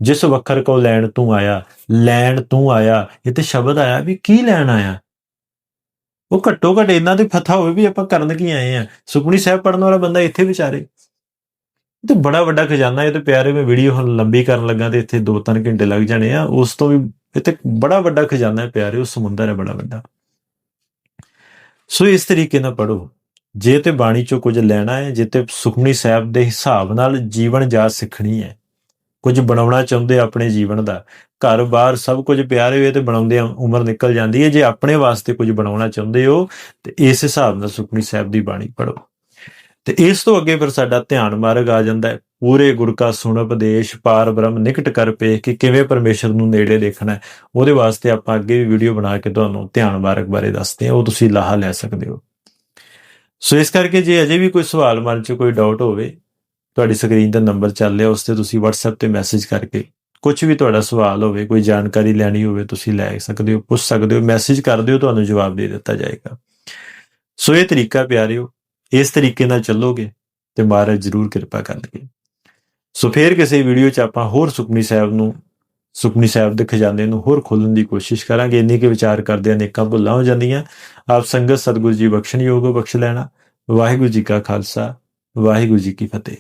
Speaker 1: ਜਿਸ ਵਖਰ ਕੋ ਲੈਣ ਤੂੰ ਆਇਆ, ਲੈਣ ਤੂੰ ਆਇਆ ਇਹ ਤੇ ਸ਼ਬਦ ਆਇਆ ਵੀ ਕੀ ਲੈਣ ਆਇਆ? ਉਹ ਘੱਟੋ ਘੱਟ ਇਹਨਾਂ ਦੇ ਫਥਾ ਹੋਵੇ ਵੀ ਆਪਾਂ ਕਰਨ ਕੀ ਆਏ ਆ। ਸੁਖਮਨੀ ਸਾਹਿਬ ਪੜਨ ਵਾਲਾ ਬੰਦਾ ਇੱਥੇ ਵਿਚਾਰੇ। ਇਹ ਤੇ ਬੜਾ ਵੱਡਾ ਖਜ਼ਾਨਾ, ਇਹ ਤੇ ਪਿਆਰੇ ਮੈਂ ਵੀਡੀਓ ਹੁਣ ਲੰਬੀ ਕਰਨ ਲੱਗਾ ਤੇ ਇੱਥੇ 2-3 ਘੰਟੇ ਲੱਗ ਜਾਣੇ ਆ। ਉਸ ਤੋਂ ਵੀ ਇੱਥੇ ਬੜਾ ਵੱਡਾ ਖਜ਼ਾਨਾ ਹੈ, ਪਿਆਰੇ, ਉਹ ਸਮੁੰਦਰ ਹੈ ਬੜਾ ਵੱਡਾ। ਸੋ ਇਸ ਤਰੀਕੇ ਨਾਲ ਪੜੋ ਜੇ ਤੇ ਬਾਣੀ ਚੋਂ ਕੁਝ ਲੈਣਾ ਹੈ, ਜੇ ਤੇ ਸੁਖਮਨੀ ਸਾਹਿਬ ਦੇ ਹਿਸਾਬ ਨਾਲ ਜੀਵਨ ਜਾਚ ਸਿੱਖਣੀ ਹੈ। ਕੁਝ ਬਣਾਉਣਾ ਚਾਹੁੰਦੇ ਆਪਣੇ ਜੀਵਨ ਦਾ। ਘਰ-ਬਾਰ ਸਭ ਕੁਝ ਪਿਆਰੇ ਹੋਏ ਤੇ ਬਣਾਉਂਦੇ ਉਮਰ ਨਿਕਲ ਜਾਂਦੀ ਹੈ। ਜੇ ਆਪਣੇ ਵਾਸਤੇ ਕੁਝ ਬਣਾਉਣਾ ਚਾਹੁੰਦੇ ਹੋ, ਤੇ ਇਸ ਹਿਸਾਬ ਨਾਲ ਸੁਖਮਨੀ ਸਾਹਿਬ ਦੀ ਬਾਣੀ ਪੜੋ ਤੇ ਇਸ ਤੋਂ ਅੱਗੇ ਫਿਰ ਸਾਡਾ ਧਿਆਨ ਮਾਰਗ ਆ ਜਾਂਦਾ ਹੈ। ਪੂਰੇ ਗੁਰ ਕਾ ਸੁਣ ਉਪਦੇਸ਼ ਪਾਰ ਬ੍ਰਹਮ ਨਿਕਟ ਕਰ ਪੇ ਕਿ ਕਿਵੇਂ ਪਰਮੇਸ਼ਰ ਨੂੰ ਨੇੜੇ ਦੇਖਣਾ ਹੈ। ਉਹਦੇ ਵਾਸਤੇ ਆਪਾਂ ਅੱਗੇ ਵੀ ਵੀਡੀਓ ਬਣਾ ਕੇ ਤੁਹਾਨੂੰ ਧਿਆਨ ਮਾਰਗ ਬਾਰੇ ਦੱਸਦੇ ਹਾਂ। ਉਹ ਤੁਸੀਂ ਲਾਹਾ ਲੈ ਸਕਦੇ ਹੋ। ਸੋ ਇਸ ਕਰਕੇ ਜੇ ਅਜੇ ਵੀ ਕੋਈ ਸਵਾਲ ਮਨ 'ਚ ਕੋਈ ਡਾਊਟ ਹੋਵੇ ਤੁਹਾਡੀ ਸਕਰੀਨ ਦਾ ਨੰਬਰ ਚੱਲ ਰਿਹਾ, ਉਸ ਤੇ ਤੁਸੀਂ WhatsApp ਤੇ ਮੈਸੇਜ ਕਰਕੇ ਕੁਝ ਵੀ ਤੁਹਾਡਾ ਸਵਾਲ ਹੋਵੇ, ਕੋਈ ਜਾਣਕਾਰੀ ਲੈਣੀ ਹੋਵੇ, ਤੁਸੀਂ ਲੈ ਸਕਦੇ ਹੋ, ਪੁੱਛ ਸਕਦੇ ਹੋ ਮੈਸੇਜ ਕਰ ਦਿਓ, ਤੁਹਾਨੂੰ ਜਵਾਬ ਦੇ ਦਿੱਤਾ ਜਾਏਗਾ। ਸੋ ਇਹ ਤਰੀਕਾ ਪਿਆਰਿਓ, ਇਸ ਤਰੀਕੇ ਨਾਲ ਚੱਲੋਗੇ ਤੇ ਮਹਾਰਾਜ ਜ਼ਰੂਰ ਕਿਰਪਾ ਕਰਨਗੇ। ਸੋ ਫੇਰ ਕਿਸੇ ਵੀਡੀਓ 'ਚ ਆਪਾਂ ਹੋਰ ਸੁਖਮਨੀ ਸਾਹਿਬ ਨੂੰ, ਸੁਖਮਨੀ ਸਾਹਿਬ ਦੇ ਖਜ਼ਾਨੇ ਨੂੰ ਹੋਰ ਖੋਲਣ ਦੀ ਕੋਸ਼ਿਸ਼ ਕਰਾਂਗੇ। ਇੰਨੀ ਕਿ ਵਿਚਾਰ ਕਰਦੇ ਅਨੇਕਾਂ ਭੁੱਲਾਂ ਹੋ ਜਾਂਦੀਆਂ। ਆਪ ਸੰਗਤ ਸਤਿਗੁਰੂ ਜੀ ਬਖਸ਼ਣ ਯੋਗ ਬਖਸ਼ ਲੈਣਾ। ਵਾਹਿਗੁਰੂ ਜੀ ਕਾ ਖਾਲਸਾ, ਵਾਹਿਗੁਰੂ ਜੀ ਕੀ ਫਤਿਹ।